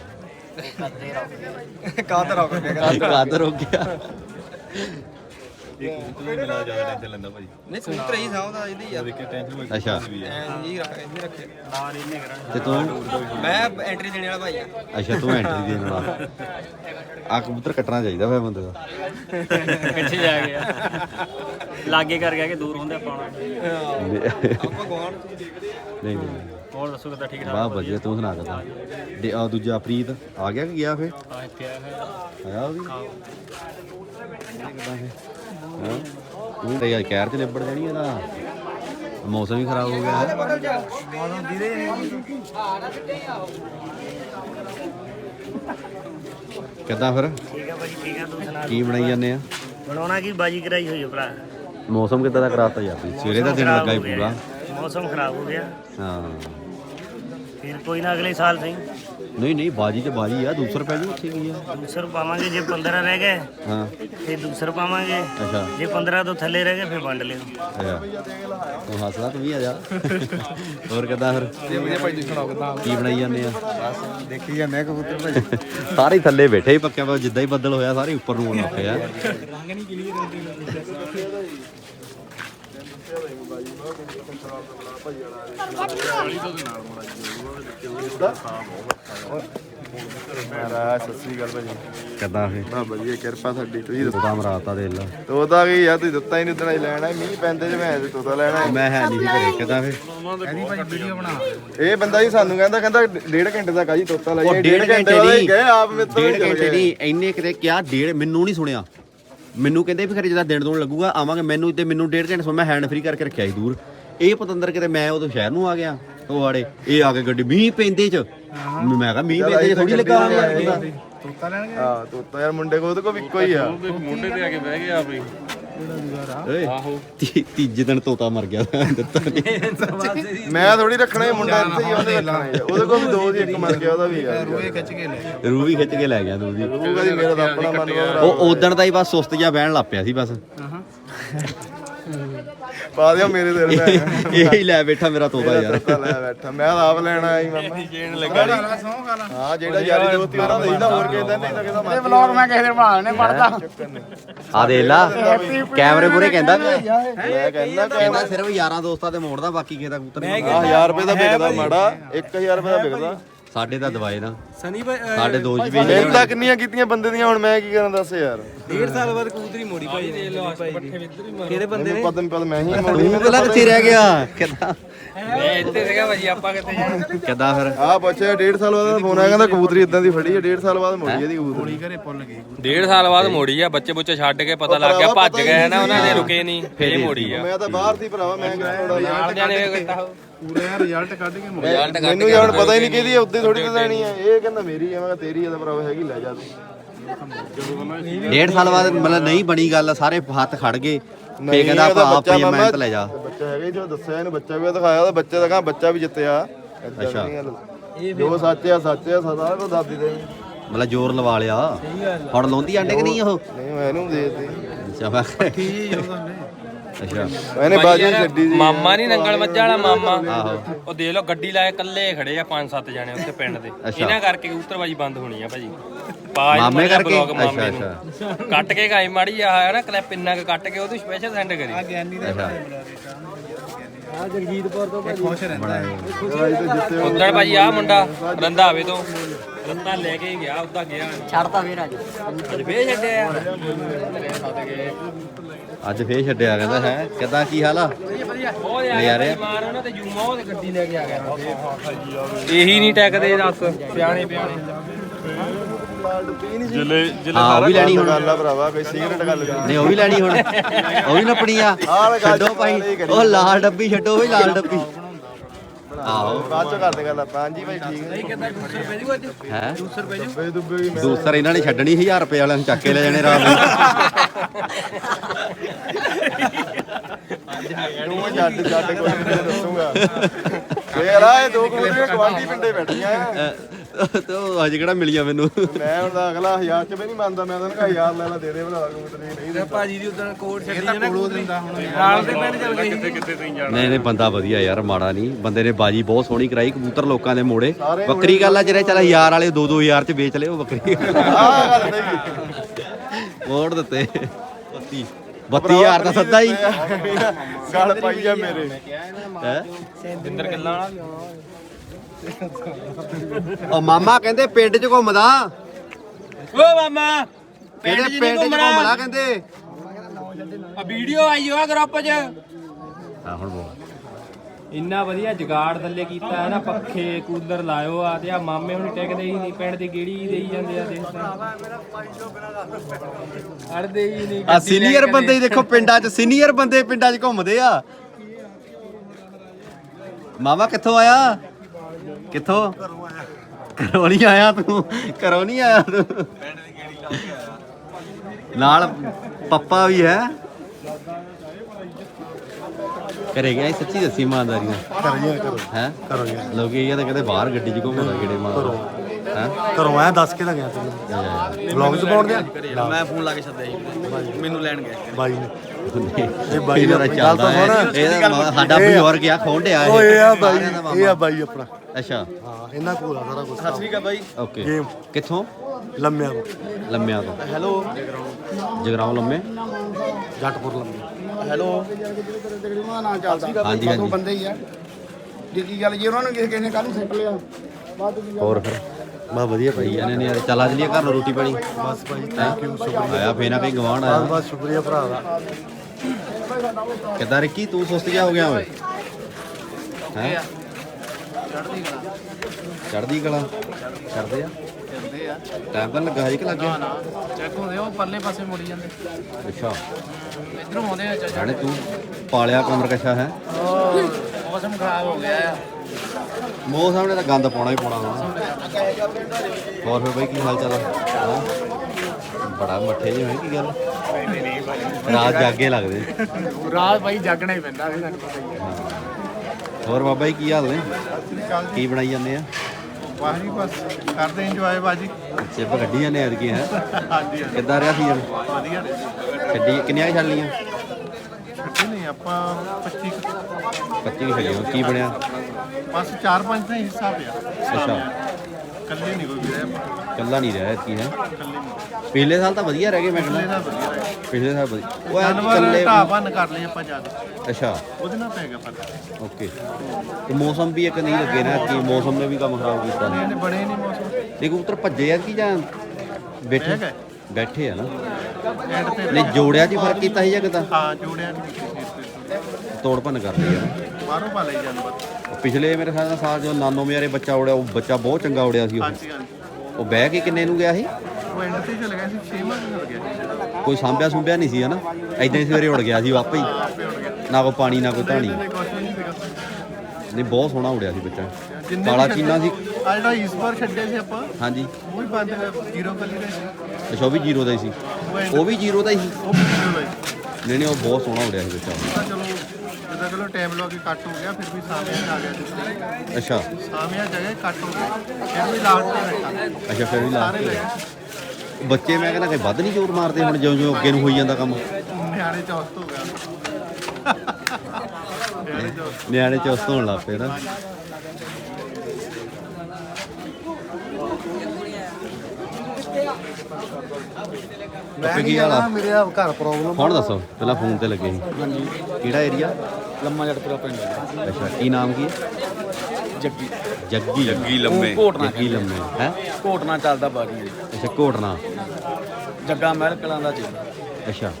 ਕਾਦਰ ਹੋ ਗਿਆ ਕਾਦਰ ਹੋ ਗਿਆ ਨਹੀਂ ਕਬੂਤਰ ਹੀ ਸਾਹਮਣਾ ਇਹਦੀ ਯਾਰ। ਅੱਛਾ। ਇਹ ਰੱਖ। ਇਹਨੇ ਰੱਖੇ ਤੇ ਤੂੰ? ਮੈਂ ਐਂਟਰੀ ਦੇਣ ਵਾਲਾ ਭਾਈ ਆ। ਅੱਛਾ ਤੂੰ ਐਂਟਰੀ ਦੇਣ ਵਾਲਾ। ਆ ਕਬੂਤਰ ਕੱਟਣਾ ਚਾਹੀਦਾ ਫੇ ਬੰਦੇ ਦਾ। ਪਿੱਛੇ ਜਾ ਗਿਆ ਲਾਗੇ ਕਰ ਗਿਆ ਕਿ ਦੂਰ ਹੁੰਦੇ ਆਪਾਂ ਆਪਾਂ ਗਵਾਨ ਨਹੀਂ ਨਹੀਂ ਹੋਰ ਦੱਸੋ ਕਿੱਦਾਂ ਠੀਕ ਠਾਕ? ਵਾਹ ਵਧੀਆ ਤੂੰ ਸੁਣਾ ਕਦਾ? ਦੇ ਆ ਦੂਜਾ ਪ੍ਰੀਤ ਆ ਗਿਆ ਕਿ ਗਿਆ ਫੇ ਆ ਇੱਥੇ ਆਇਆ ਆਇਆ ਉਹ ਵੀ? ਕਿੱਦਾਂ ਫੇ ਹਾਂ ਤੂੰ ਤੇ ਯਾਰ ਕਹਿਰ ਤੇ ਨਿਬੜ ਜਾਣੀ ਇਹਦਾ। ਮੌਸਮ ਵੀ ਖਰਾਬ ਹੋ ਗਿਆ। ਹੈ ਕਿੱਦਾਂ ਫਿਰ? ਠੀਕ ਹੈ ਭਾਜੀ ਠੀਕ ਹੈ ਤੂੰ ਸੁਣਾ। ਕੀ ਬਣਾਈ ਜਾਂਦੇ ਆ? ਬਣਾਉਣਾ ਕੀ? ਬਾਜੀ ਕਰਾਈ ਹੋਈ ਹੈ ਭਰਾ। ਮੌਸਮ ਕਿੱਦਾਂ ਦਾ ਕਰਾਤਾ ਯਾਰ ਤੁਸੀਂ? ਸਵੇਰੇ ਦਾ ਦਿਨ ਲੱਗਾ ਹੀ ਹੋ ਪੂਰਾ। ਮੌਸਮ ਖਰਾਬ ਹੋ ਗਿਆ। ਹਾਂ। ਫਿਰ ਕੋਈ ਨਾ ਅਗਲੇ ਸਾਲ ਸਹੀ। ਨਹੀਂ ਨਹੀਂ ਬਾਜੀ ਤੇ ਬਾਜੀ ਆ ਦੂਸਰ ਪੈ ਜੂ ਉੱਥੇ ਕੀ ਆ। ਦੂਸਰ ਪਾਵਾਂਗੇ ਜੇ 15 ਰਹਿ ਗਏ ਹਾਂ। ਫਿਰ ਦੂਸਰ ਪਾਵਾਂਗੇ। ਅੱਛਾ। ਜੇ 15 ਤੋਂ ਥੱਲੇ ਰਹਿ ਗਏ ਫਿਰ ਵੰਡ ਲਿਓ। ਅੱਛਾ। ਤੂੰ ਹੱਸਦਾ ਤੂੰ ਵੀ ਆ ਜਾ। ਹੋਰ ਕਿੱਦਾਂ ਫਿਰ? ਵਧੀਆ ਭਾਈ ਤੁਸੀਂ ਸੁਣਾਓ ਕਿਦਾਂ? ਕੀ ਬਣਾਈ ਜਾਂਦੇ ਆ? ਦੇਖੀ ਜਾਂਦੇ ਆ ਕਬੂਤਰ ਭਾਈ। ਸਾਰੇ ਹੀ ਥੱਲੇ ਬੈਠੇ ਹੀ ਪੱਕਿਆਂ ਪਰ ਜਿੱਦਾਂ ਹੀ ਬੱਦਲ ਹੋਇਆ ਸਾਰੇ ਉੱਪਰ ਨੂੰ ਆਉਣ ਲੱਗ ਆ। ਮਹਾਰਾਜ ਸਤਿ ਸ੍ਰੀ ਅਕਾਲ ਭਾਈ ਕਿੱਦਾਂ ਫੇ ਬਾ ਵਧੀਆ ਕਿਰਪਾ ਤੁਹਾਡੀ ਤੁਸੀਂ ਤੋਤਾ ਮਰਾਤਾ ਦੇ ਲਾ ਤੋਤਾ ਕੀ ਯਾਰ ਤੁਸੀਂ ਦਿੱਤਾ ਹੀ ਨਹੀਂ ਉਦਣਾ ਹੀ ਲੈਣਾ ਮੀਂਹ ਪੈਂਦੇ ਜੇ ਮੈਂ ਤੇ ਤੋਤਾ ਲੈਣਾ ਮੈਂ ਹੈ ਨਹੀਂ ਘਰੇ ਕਿੱਦਾਂ ਫੇ ਇਹ ਬੰਦਾ ਹੀ ਸਾਨੂੰ ਕਹਿੰਦਾ ਕਹਿੰਦਾ ਡੇਢ ਘੰਟੇ ਤੱਕ ਆ ਜੀ ਤੋਤਾ ਲੈ ਉਹ ਜਾਈਂ। ਡੇਢ ਘੰਟੇ ਬਾਅਦ ਨਹੀਂ ਗਏ ਆਪ ਮੇਰੇ ਤੋਂ ਡੇਢ ਘੰਟੇ ਨਹੀਂ ਇੰਨੇ ਕਿਤੇ ਕਿਹਾ ਡੇਢ ਮੈਨੂੰ ਨਹੀਂ ਸੁਣਿਆ। ਮੈਨੂੰ ਕਹਿੰਦੇ ਵੀ ਖਰੇ ਜਦੋਂ ਦਿਨ ਦੋਣ ਲੱਗੂਗਾ ਆਵਾਂਗੇ ਮੈਨੂੰ ਤੇ ਮੈਨੂੰ ਡੇਢ ਘੰਟੇ ਸੋ ਮੈਂ ਹੈਂਡ ਫ੍ਰੀ ਕਰਕੇ ਰੱਖਿਆ ਸੀ ਦੂਰ। ਇਹ ਪਤੰਦਰ ਕਿਤੇ ਮੈਂ ਉਦੋਂ ਸ਼ਹਿਰ ਨੂੰ ਆ ਗਿਆ ਉਹ ਵਾੜੇ ਇਹ ਆ ਕੇ ਗੱਡੀ ਮੀਂਹ ਪੈਂਦੇ ਚ। ਮੈਂ ਕਿਹਾ ਮੀਂਹ ਪੈਂਦੇ ਚ ਥੋੜੀ ਲੱਗਾ ਹੋਊਗਾ ਤੋਤਾ ਲੈਣ ਹਾਂ ਤੋਤਾ ਯਾਰ ਮੁੰਡੇ ਕੋਲ ਉਹਦੇ ਕੋਲ ਵੀ ਇੱਕੋ ਹੀ ਆ। ਮੋਢੇ ਤੇ ਆ ਕੇ ਬਹਿ ਗਿਆ ਆਪੇ ਓਏ ਤੀ- ਤੀਜੇ ਦਿਨ ਤੋਤਾ ਮਰ ਗਿਆ। ਦਿੱਤਾ ਨਹੀਂ ਮੈਂ ਥੋੜੀ ਰੱਖਣਾ ਇਹ ਮੁੰਡਾ ਇੱਥੇ ਹੀ ਉਹਨੇ ਰੱਖਣਾ ਹੀ ਆ। ਉਹਦੇ ਕੋਲ ਵੀ ਦੋ ਦੀ ਇੱਕ ਮਰ ਗਿਆ ਉਹਦਾ ਵੀ ਯਾਰ ਰੂਹੇ ਖਿੱਚ ਕੇ ਲੈ ਰੂ ਵੀ ਖਿੱਚ ਕੇ ਲੈ ਗਿਆ ਦੂਜੀ ਰੂਹ ਕਦੀ ਮੇਰਾ ਤਾਂ ਆਪਣਾ ਮਨ ਉਹ ਉਦਣ ਦਾ ਹੀ ਬਸ ਸੁਸਤ ਜਿਹਾ ਬਹਿਣ ਲੱਗ ਪਿਆ ਸੀ ਬਸ। ਪਾ ਦਿਓ ਮੇਰੇ ਦਿਲ ਮੈਂ ਇਹ ਹੀ ਲੈ ਬੈਠਾ ਮੇਰਾ ਤੋਤਾ ਯਾਰ। ਤੋਤਾ ਲੈ ਬੈਠਾ। ਮੈਂ ਤਾਂ ਆਪ ਲੈਣਾ ਆਈ ਮਾਮਾ। ਚੇਨ ਲੱਗਾ ਹਾਂ ਜਿਹੜਾ ਯਾਰੀ ਦੋਸਤੀ ਉਹਦਾ ਦੇਈਦਾ ਹੋਰ ਕਿਸੇ ਦਾ ਨਹੀਂ ਤਾਂ ਕਿਸੇ ਦਾ ਇਹ ਵਲੌਗ ਮੈਂ ਕਿਸੇ ਦੇ ਬਣਾ ਨੇ ਪੜਦਾ ਆ ਦੇ ਲਾ ਕੈਮਰੇ ਪੂਰੇ ਕਹਿੰਦਾ ਪਿਆ ਮੈਂ ਕਹਿੰਦਾ ਕਿ ਕਹਿੰਦਾ ਸਿਰਫ ਯਾਰਾਂ ਦੋਸਤਾਂ ਦੇ ਮੋੜਦਾ ਬਾਕੀ ਕਿਸੇ ਦਾ ਕਬੂਤਰ ਨਹੀਂ ਆ 1000 ਰੁਪਏ ਦਾ ਵਿਕਦਾ ਮਾੜਾ 1000 ਰੁਪਏ ਦਾ ਵਿਕਦਾ। ਸਾਡੇ ਤਾਂ ਦਵਾਏ ਨਾ। ਸਨੀ ਭਾਈ ਸਾਡੇ ਦੋ ਜੀ ਮਿਹਨਤਾਂ ਕਿੰਨੀਆਂ ਕੀਤੀਆਂ ਬੰਦੇ ਦੀਆਂ ਹੁਣ ਮੈਂ ਕੀ ਕਰਾਂ ਦੱਸ ਯਾਰ। ਡੇਢ ਸਾਲ ਬਾਅਦ ਕਬੂਤਰੀ ਮੋੜੀ ਭਾਈ ਦੇ। ਲੋ ਕਿਹੜੇ ਬੰਦੇ ਨੇ? ਪਤਾ ਨਹੀਂ ਪਤਾ ਮੈਂ ਹੀ ਮੋੜੀ। ਤੂੰ ਪਹਿਲਾਂ ਕਿੱਥੇ ਰਹਿ ਗਿਆ। ਕਿੱਦਾਂ? ਮੈਂ ਇੱਥੇ ਸੀਗਾ ਭਾਜੀ ਆਪਾਂ ਕਿੱਥੇ ਜਾਣਾ? ਕਿੱਦਾਂ ਫਿਰ? ਆ ਪੁੱਛਿਆ ਡੇਢ ਸਾਲ ਬਾਅਦ ਫੋਨ ਆਇਆ ਕਹਿੰਦਾ ਕਬੂਤਰੀ ਇਦਾਂ ਦੀ ਫੜੀ ਹੈ ਡੇਢ ਸਾਲ ਬਾਅਦ ਮੋੜੀ ਇਹਦੀ ਕਬੂਤਰੀ। ਡੇਢ ਸਾਲ ਬਾਅਦ ਮੋੜੀ ਆ ਬੱਚੇ ਬੁੱਚੇ ਛੱਡ ਕੇ ਪਤਾ ਲੱਗ ਗਿਆ ਭੱਜ ਗਏ ਨਾ ਉਹਨਾਂ ਨੇ ਰੁਕੇ ਨਹੀਂ ਫੇਰ ਮੋੜੀ ਆ। ਮੈਂ ਤਾਂ ਬਾਹਰ ਸੀ ਭਰਾਵਾ ਮੈਂ ਕਿਹੜਾ ਨਾਲ ਜਾਣੇ ਕੀਤਾ ਮੈਨੂੰ ਯਾਰ ਪਤਾ ਹੀ ਨਹੀਂ ਕਿਹਦੀ ਹੈ ਉੱਤੇ ਥੋੜੀ ਤਾਂ ਦੇਣੀ ਹੈ ਇਹ ਕਹਿੰਦਾ ਮੇਰੀ ਹੈ ਮੈਂ ਕਿਹਾ ਤੇਰੀ ਹੈ ਤਾਂ ਭਰਾਵਾ ਹੈਗੀ ਲੈ ਜਾ ਤੂੰ। ਡੇਢ ਸਾਲ ਬਾਅਦ ਮਤਲਬ ਨਹੀਂ ਬਣੀ ਗੱਲ ਸਾਰੇ ਹੱਥ ਖੜ ਗਏ। ਫੇ ਕਹਿੰਦਾ ਆਪਾਂ ਬੱਚਾ ਆਪਣੀ ਮਾਮਾ- ਮਿਹਨਤ ਲੈ ਜਾ। ਬੱਚਾ ਹੈਗਾ ਹੀ ਜੋ ਦੱਸਿਆ ਇਹਨੂੰ ਬੱਚਾ ਵੀ ਦਿਖਾਇਆ ਉਹਦਾ ਬੱਚੇ ਦਾ ਕਹਾ ਬੱਚਾ ਵੀ ਜਿੱਤਿਆ। ਏਦਾਂ ਅੱਛਾ। ਨਹੀਂ ਗੱਲ। ਜੋ ਸੱਚ ਆ ਸੱਚ ਆ ਸਦਾ ਕੋ ਦਾਦੀ ਦੇ ਮਤਲਬ ਜ਼ੋਰ ਲਵਾ ਲਿਆ। ਹੁਣ ਲਾਉਂਦੀ ਆਂਡੇ ਕਿ ਨਹੀਂ ਉਹ? ਨਹੀਂ ਮੈਂ ਇਹਨੂੰ ਦੇ ਦਿੱਤੀ। ਅੱਛਾ ਮੈਂ ਅੱਛਾ। ਇਹਨੇ ਬਾਜੀ ਛੱਡੀ ਸੀ। ਮਾਮਾ ਨਹੀਂ ਨੰਗਲ ਮੱਝਾਂ ਵਾਲਾ ਮਾਮਾ। ਆਹੋ। ਉਹ ਦੇਖ ਲਓ ਗੱਡੀ ਲਾਏ ਇਕੱਲੇ ਖੜੇ ਆ ਪੰਜ ਸੱਤ ਜਣੇ ਉੱਥੇ ਪਿੰਡ ਦੇ। ਅੱਛਾ। ਇਹਨਾਂ ਕਰਕੇ ਕਬੂਤਰਬਾਜੀ ਬੰਦ ਹੋਣੀ ਆ ਭਾਜੀ। ਪਾਜ ਮਾਮੇ ਕਰਕੇ? ਅੱਛਾ, ਨੂੰ। ਕੱਟ ਕੇ ਗਾਈ ਮਾੜੀ ਆ ਹੈ ਨਾ ਕਲਿੱਪ ਇੰਨਾ ਕੁ ਕੱਟ ਕੇ ਉਹਦੀ ਸਪੈਸ਼ਲ ਸੈਂਡ ਕਰੀ। ਅੱਛਾ। ਲੜਾਈ ਤੋਂ ਜਿੱਤੇ ਉਦੋਂ ਭਾਜੀ ਆ ਮੁੰਡਾ ਰੰਧਾਵੇ ਤੋਂ। ਰੰਧਾ ਲੈ ਕੇ ਗਿਆ ਉੱਦਾਂ ਗਿਆ। ਛੱਡਤਾ ਫਿਰ ਅੱਜ। ਅੱਜ ਫੇਰ ਛੱਡਿਆ। ਅੱਜ ਫੇਰ ਛੱਡਿਆ ਕਹਿੰਦਾ ਹੈ? ਕਿੱਦਾਂ ਕੀ ਹਾਲ ਆ? ਨਜ਼ਾਰੇ ਯਾਰ ਮਾਰ ਉਹਨਾਂ ਤੇ ਜੂਮਾ ਉਹ ਤੇ ਗੱਡੀ ਲੈ ਕੇ ਆ ਗਿਆ। ਇਹੀ ਨਹੀਂ ਟੈਕਦੇ ਦੱਸ। ਸਿਆਣੇ ਪਿਆਣੇ। ਜਿਲੇ ਹਾਂ ਉਹ ਵੀ ਲੈਣੀ ਹੁਣ। ਗੱਲ ਆ ਭਰਾਵਾ ਕੋਈ ਸਿਗਰਟ ਗੱਲ ਨਹੀਂ। ਨਹੀਂ ਉਹ ਵੀ ਲੈਣੀ ਹੁਣ। ਉਹ ਵੀ ਨੱਪਣੀ ਆ। ਛੱਡੋ ਭਾਈ। ਉਹ ਲਾਲ ਡੱਬੀ ਛੱਡੋ ਉਹ ਵੀ ਲਾਲ ਡੱਬੀ। ਆਹੋ ਬਾਅਦ ਚ ਕਰਦੇ ਗੱਲ ਆਪਾਂ। ਹਾਂਜੀ ਭਾਈ ਠੀਕ ਹੈ। ਕਿੰਨਾ ਦੂਸਰ ਪੈ ਜੂ ਅੱਜ? ਹੈ? ਦੁੱਬੇ ਦੁੱਬੇ ਵੀ ਮੈਂ। ਦੂਸਰ ਇਹਨਾਂ ਨੇ ਛੱਡਣੀ 1000 ਰੁਪਏ ਵਾਲਿਆਂ ਨੂੰ ਚੱਕ ਕੇ ਲੈ ਜਾਣੇ ਰਾਤ ਨੂੰ। ਤੂੰ ਕੋਈ ਨਹੀਂ ਦੱਸੂਗਾ। ਫੇਰ ਆ ਇਹ ਦੋ ਕਬੂਤਰੀਆਂ ਗਵਾਂਢੀ ਪਿੰਡੇ ਬੈਠੀਆਂ ਤੇ ਉਹ ਅੱਜ ਕਿਹੜਾ ਮਿਲੀਆਂ ਮੈਨੂੰ? ਮੈਂ ਹੁਣ ਤਾਂ ਅਗਲਾ ਹਜ਼ਾਰ ਚ ਵੀ ਨਹੀਂ ਮੰਨਦਾ ਮੈਂ ਤਾਂ ਕਿਹਾ ਹਜ਼ਾਰ ਲੈ ਲੈ ਦੇ ਦੇ ਭਲਾ ਕਬੂਤਰੀ ਨਹੀਂ ਦਿੰਦਾ। ਭਾਜੀ ਦੀ ਉਦੋਂ ਕੋਟ ਛੱਡੀ ਜਣਾ ਕੋਲੋਂ ਦਿੰਦਾ ਹੁਣ। ਨਾਲ ਦੇ ਪਿੰਡ ਚੱਲ ਗਏ ਕਿੱਥੇ ਕਿੱਥੇ ਤੁਸੀਂ ਨਹੀਂ ਨਹੀਂ ਬੰਦਾ ਵਧੀਆ ਯਾਰ ਮਾੜਾ ਨਹੀਂ। ਬੰਦੇ ਨੇ ਬਾਜੀ ਬਹੁਤ ਸੋਹਣੀ ਕਰਾਈ ਕਬੂਤਰ ਲੋਕਾਂ ਦੇ ਮੋੜੇ। ਬੱਕਰੀ ਗੱਲ ਆ ਜਿਹੜੇ ਚੱਲ ਹਜ਼ਾਰ ਵਾਲੇ 2-2000 ਚ ਵੇਚ ਲਏ ਉਹ ਬੱਕਰੀ ਆਹ ਗੱਲ ਨਹੀਂ ਮੋੜ ਦਿੱਤੇ। ਪੱਤੀ 32000 ਦਾ ਸੱਦਾ ਹੀ। ਗੱਲ ਪਾਈ ਆ ਮੇਰੇ। ਹੈ? ਜਿੰਦਰ ਕਿੱਲਾ ਵਾਲਾ ਉਹ ਮਾਮਾ ਕਹਿੰਦੇ ਪਿੰਡ 'ਚ ਘੁੰਮਦਾ। ਓ ਮਾਮਾ ਪਿੰਡ 'ਚ ਘੁੰਮਦਾ ਕਹਿੰਦੇ। ਆ ਵੀਡੀਓ ਆਈ ਹੋਆ ਗਰੁੱਪ 'ਚ। ਹਾਂ ਹੁਣ ਬੋਲ। ਇੰਨਾ ਵਧੀਆ ਜਗਾੜ ਥੱਲੇ ਕੀਤਾ ਹੈ ਨਾ ਪੱਖੇ ਕੂਲਰ ਲਾਇਓ ਆ ਤੇ ਆ ਮਾਮੇ ਹੁਣ ਟਿਕਦੇ ਹੀ ਨਹੀਂ ਪਿੰਡ ਦੀ ਗੇੜੀ ਹੀ ਦੇਈ ਜਾਂਦੇ ਆ ਦੇਖ ਅੜਦੇ ਹੀ ਨਹੀਂ ਆ ਸੀਨੀਅਰ ਬੰਦੇ ਹੀ ਦੇਖੋ ਪਿੰਡਾਂ 'ਚ ਸੀਨੀਅਰ ਬੰਦੇ ਪਿੰਡਾਂ 'ਚ ਘੁੰਮਦੇ ਆ। ਮਾਮਾ ਕਿੱਥੋਂ ਆਇਆ? ਕਿੱਥੋਂ? ਘਰੋਂ ਨਹੀਂ ਆਇਆ ਤੂੰ ਘਰੋਂ ਨਹੀਂ ਆਇਆ ਤੂੰ। ਨਾਲ ਪੱਪਾ ਵੀ ਹੈ। ਘਰੇ ਗਿਆ ਸੀ, ਸੱਚੀ ਦੱਸੀ ਇਮਾਨਦਾਰੀ ਨਾਲ। ਕਰੀਏ ਕਰੋ ਹੈ? ਕਰੋ ਗਿਆ। ਲੋਕੀ ਇਹ ਤਾਂ ਕਹਿੰਦੇ ਬਾਹਰ ਗੱਡੀ 'ਚ ਘੁੰਮਦਾ ਕਿਹੜੇ ਮਾਰ ਹੈ? ਕਰੋ ਆਇਆ ਦੱਸ ਕੇ ਤਾਂ ਗਿਆ ਤੈਨੂੰ। ਵਲੌਗ ਚ ਪਾਉਣ ਗਿਆ? ਮੈਂ ਫੋਨ ਲਾ ਕੇ ਸੱਦਿਆ ਸੀ ਮੈਨੂੰ ਲੈਣ ਗਏ ਬਾਈ ਨੇ। ਇਹ ਬਾਈ ਗੱਲ ਚੱਲਦਾ ਤਾਂ ਹੈ। ਸੁਣ। ਇਹ ਸਾਡਾ ਇਹ ਆ- ਬਜ਼ੁਰਗ ਆ ਖੋਂਡਿਆ ਓਏ ਇਹ ਆ ਬਾਈ ਸਾਰਿਆਂ ਦਾ ਮਾਮਾ। ਇਹ ਆ ਬਾਈ ਆਪਣਾ। ਅੱਛਾ। ਹਾਂ ਇਹਨਾਂ ਕੋਲ ਆ ਸਾਰਾ ਕੁਝ ਸਤਿ ਸ੍ਰੀ ਬਾਈ। ਓਕੇ। ਗੇਮ ਕਿੱਥੋਂ? ਲੰਮਿਆਂ ਤੋਂ। ਲੰਮਿਆਂ ਤੋਂ। ਹੈਲੋ। ਜਗਰਾਉਂ ਲੰਮੇ। ਜੱਟਪੁਰ ਲੰਮੇ। ਹੈਲੋ। ਨਾਂ ਚੱਲਦਾ ਹਾਂਜੀ, ਹਾਂਜੀ। ਬੰਦੇ ਹੀ ਆ। ਜੇ ਕੀ ਗੱਲ ਜੇ ਉਹਨਾਂ ਨੂੰ ਕਿਸੇ ਕਿਸੇ ਨੇ ਕੱਲ ਨੂੰ ਸਿੱਟ ਲਿਆ ਬਾਅਦ ਵਿੱਚ ਹੋਰ ਫਿਰ? ਬਾ ਵਧੀਆ ਭਾਈ। ਇਹਨੇ ਨੇ ਚੱਲ ਆ ਚਲੀਏ ਘਰ ਨੂੰ ਰੋਟੀ ਪਾਣੀ? ਬਸ ਭਾਈ ਥੈਂਕ ਯੂ ਸ਼ੁਕਰੀਆ। ਆਇਆ ਫੇਰ ਨਾ ਕੋਈ ਬਸ ਆਇਆ। ਬਸ ਸ਼ੁਕਰੀਆ ਭਰਾ ਦਾ। ਕਿੱਦਾਂ ਰਿੱਕੀ ਤੂੰ ਸੁਸਤ ਜਿਹਾ ਹੋ ਗਿਆ ਓਏ? ਹੈ? ਚੜਦੀ ਕਲਾ। ਕਰਦੇ ਆ। ਆ। ਟਾਈਮ ਤਾਂ ਨੀ ਲੱਗਾ ਹਜੇ ਕਿ ਲੱਗ ਗਿਆ? ਚੈੱਕ ਹੁੰਦੇ ਉਹ ਪਰਲੇ ਪਾਸੇ ਮੁੜੀ ਜਾਂਦੇ। ਅੱਛਾ। ਇਧਰੋਂ ਆਉਂਦੇ ਆ ਚਾਚਾ ਜਾਣੇ ਤੂੰ? ਪਾਲਿਆ ਕਮਰ ਕੱਛਾ ਹੈ? ਉਹ ਮੌਸਮ ਖਰਾਬ ਹੋ ਗਿਆ ਆ। ਮੌਸਮ ਨੇ ਤਾਂ ਗੰਦ ਪਾਉਣਾ ਹੀ ਪਾਉਣਾ ਵਾ। ਹੋਰ ਫਿਰ ਬਈ ਕੀ ਹਾਲ ਚਾਲ ਆ? ਬੜਾ ਮੱਠੇ ਜਿਹੇ ਹੋਏ ਕੀ ਗੱਲ? ਰਾਤ ਜਾਗੇ ਲੱਗਦੇ। ਰਾਤ ਭਾਈ ਜਾਗਣਾ ਹੀ ਪੈਂਦਾ ਵੀ ਤੁਹਾਨੂੰ ਪਤਾ ਹੀ ਆ। ਹੋਰ ਬਾਬਾ ਜੀ ਕੀ ਹਾਲ ਨੇ? ਕੀ ਬਣਾਈ ਜਾਂਦੇ ਆ? ਵਾਹੀ ਬਸ ਕਰਦੇ ਇੰਜੋਏ ਬਾਜੀ। ਚਿੱਪ ਗੱਡੀ ਜਾਂਦੇ ਐਤਕੀ ਹੈ। ਹਾਂਜੀ ਕਿੱਦਾਂ ਰਿਹਾ ਸੀ ਵਧੀਆ ਨੇ ਗੱਡੀ ਕਿੰਨੀਆਂ ਕੁ ਛੱਡ ਲਈਆਂ? ਛੁੱਟੀ ਨਹੀਂ ਆਪਾਂ 25 25 ਕੁ ਛੱਡੀਆਂ ਕੀ ਬਣਿਆ? ਬਸ 4-5 ਦਾ ਹੀ ਹਿੱਸਾ ਪਿਆ। ਅੱਛਾ। ਕੱਲੇ ਨਹੀਂ ਕੋਈ ਵੀ ਰਿਹਾ। ਕੱਲਾ ਨਹੀਂ ਰਿਹਾ ਐਤਕੀ ਹੈ। ਪਿਛਲੇ ਸਾਲ ਤਾਂ ਵਧੀਆ ਰਹਿ ਗਏ ਮੈਂ ਕਹਿੰਦਾ। ਪਿਛਲੇ ਸਾਲ ਵਧੀਆ ਉਹ ਐਤਕੀ ਜਾਨਵਰ ਇਕੱਲੇ ਢਾਬਨ ਕਰ ਲਈ ਆਪਾਂ ਜਦ ਅੱਛਾ। ਉਹਦੇ ਨਾਲ ਪੈ ਗਿਆ ਫ਼ਰਕ। ਓਕੇ। ਤੇ ਮੌਸਮ ਵੀ ਇੱਕ ਨਹੀਂ ਲੱਗੇ ਨਾ ਕਿ ਮੌਸਮ ਨੇ ਵੀ ਕੰਮ ਖਰਾਬ ਕੀਤਾ। ਨੇ ਇਹਨੇ ਬਣੇ ਨਹੀਂ ਮੌਸਮ। ਇਹ ਕਬੂਤਰ ਭੱਜੇ ਆ ਕਿ ਜਾਂ ਬੈਠੇ? ਗਏ। ਬੈਠੇ ਆ ਨਾ। ਐਂਡ ਤੇ ਨਹੀਂ ਜੋੜਿਆ ਹੀ ਫ਼ਰਕ ਕੀਤਾ ਸੀ ਜਾਂ ਕਿਦਾਂ? ਹਾਂ ਜੋੜਿਆ ਨਹੀਂ ਤੋੜ ਭੰਨ ਕਰਦੇ ਆ। ਬਾਹਰੋਂ ਪਾ ਲਈ ਜਾਨਵਰ। ਉਹ ਪਿਛਲੇ ਮੇਰੇ ਖਿਆਲ ਨਾਲ ਸਾਲ ਜੋ ਨਾਨੋ ਮਿਆਰੇ ਬੱਚਾ ਉੜਿਆ ਉਹ ਬੱਚਾ ਬਹੁਤ ਚੰਗਾ ਉੜਿਆ ਸੀ ਉਹ। ਹਾਂਜੀ ਹਾਂਜੀ। ਉਹ ਬਹਿ ਕੇ ਕਿੰਨੇ ਨੂੰ ਗਿਆ ਸੀ? ਉਹ ਐਂਡ ਤੇ ਚਲ ਗਿਆ ਸੀ 6 ਮਹੀਨੇ ਹੋ ਗਿਆ ਕੋਈ ਸਾਂਭਿਆ ਸੁੰਭਿਆ ਨਹੀਂ ਸੀ ਹਨਾ? ਐਦਾਂ ਹੀ ਸਵੇਰੇ ਉੜ ਗਿਆ ਸੀ ਆਪੇ ਹੀ। ਨਾ ਕੋਈ ਪਾਣੀ ਨਾ ਕੋਈ ਧਾਣੀ। ਨਹੀਂ ਬਹੁਤ ਸੋਹਣਾ ਉੜਿਆ ਸੀ ਬੱਚਾ। ਕਾਲਾ ਚੀਨਾ ਸੀ? ਆ ਜਿਹੜਾ ਇਸ ਵਾਰ ਛੱਡੇ ਸੀ ਆਪਾਂ ਹਾਂਜੀ। ਉਹ ਵੀ ਬੰਦ ਜ਼ੀਰੋ ਕੱਲੀ ਦਾ ਸੀ। ਅੱਛਾ ਉਹ ਵੀ ਜ਼ੀਰੋ ਦਾ ਹੀ ਸੀ। ਉਹ ਵੀ ਜ਼ੀਰੋ ਦਾ ਹੀ ਸੀ? ਨਹੀਂ ਨਹੀਂ ਉਹ ਬਹੁਤ ਸੋਹਣਾ ਉੜਿਆ ਸੀ ਬੱਚਾ। ਤਾਂ ਚਲੋ ਜਿੱਦਾਂ ਚਲੋ ਟਾਈਮ ਲਾ ਕੇ ਕੱਟ ਹੋ ਗਿਆ ਫਿਰ ਵੀ ਸਾਹਮਣੇ ਆ ਗਿਆ ਅੱਛਾ। ਸਾਹਮਣੇ ਜਗ੍ਹਾ ਕੱਟ ਹੋ ਗਿਆ ਫਿਰ ਵੀ ਲਾਸਟ ਤੇ ਬੈਠਾ। ਅੱਛਾ ਫਿਰ ਵੀ ਲਾ ਸਾਰੇ ਲੈ ਬੱਚੇ ਮੈਂ ਕਹਿੰਦਾ ਕਿ ਵੱਧ ਨਹੀਂ ਜ਼ੋਰ ਮਾਰਦੇ ਹੁਣ ਜਿਉਂ ਜਿਉਂ ਅੱਗੇ ਨੂੰ ਹੋਈ ਜਾਂਦਾ ਕੰਮ। ਨਿਆਣੇ ਚੌਸਤ ਹੋ ਗਿਆ ਨਿਆਣੇ ਚੌਸਤ ਨਿਆਣੇ ਚੁਸਤ ਹੋਣ ਲੱਗ ਪਏ ਨਾ। ਮੈਂ ਕੀ ਹਾਲ ਆ? ਮੇਰੇ ਆ ਘਰ ਪ੍ਰੋਬਲਮ ਹੁਣ ਦੱਸੋ ਪਹਿਲਾਂ ਫੋਨ ਤੇ ਲੱਗੇ ਸੀ। ਹਾਂਜੀ। ਕਿਹੜਾ ਏਰੀਆ ਲੰਮਾ ਜੱਟਪੁਰਾ ਪਿੰਡ ਅੱਛਾ ਕੀ ਨਾਮ ਕੀ ਹੈ? ਜੱਗੀ। ਜੱਗੀ ਜੱਗੀ ਲੰਮੇ। ਘੋਟਣਾ ਜੱਗੀ ਲੰਮੇ। ਹੈ? ਘੋਟਣਾ ਚੱਲਦਾ ਬਾਰੀ ਅੱਛਾ ਕੋਟਨਾ ਜੱਗਾ ਮਹਿਲ ਕਲਾਂ ਦਾ ਜੀ ਅੱਛਾ।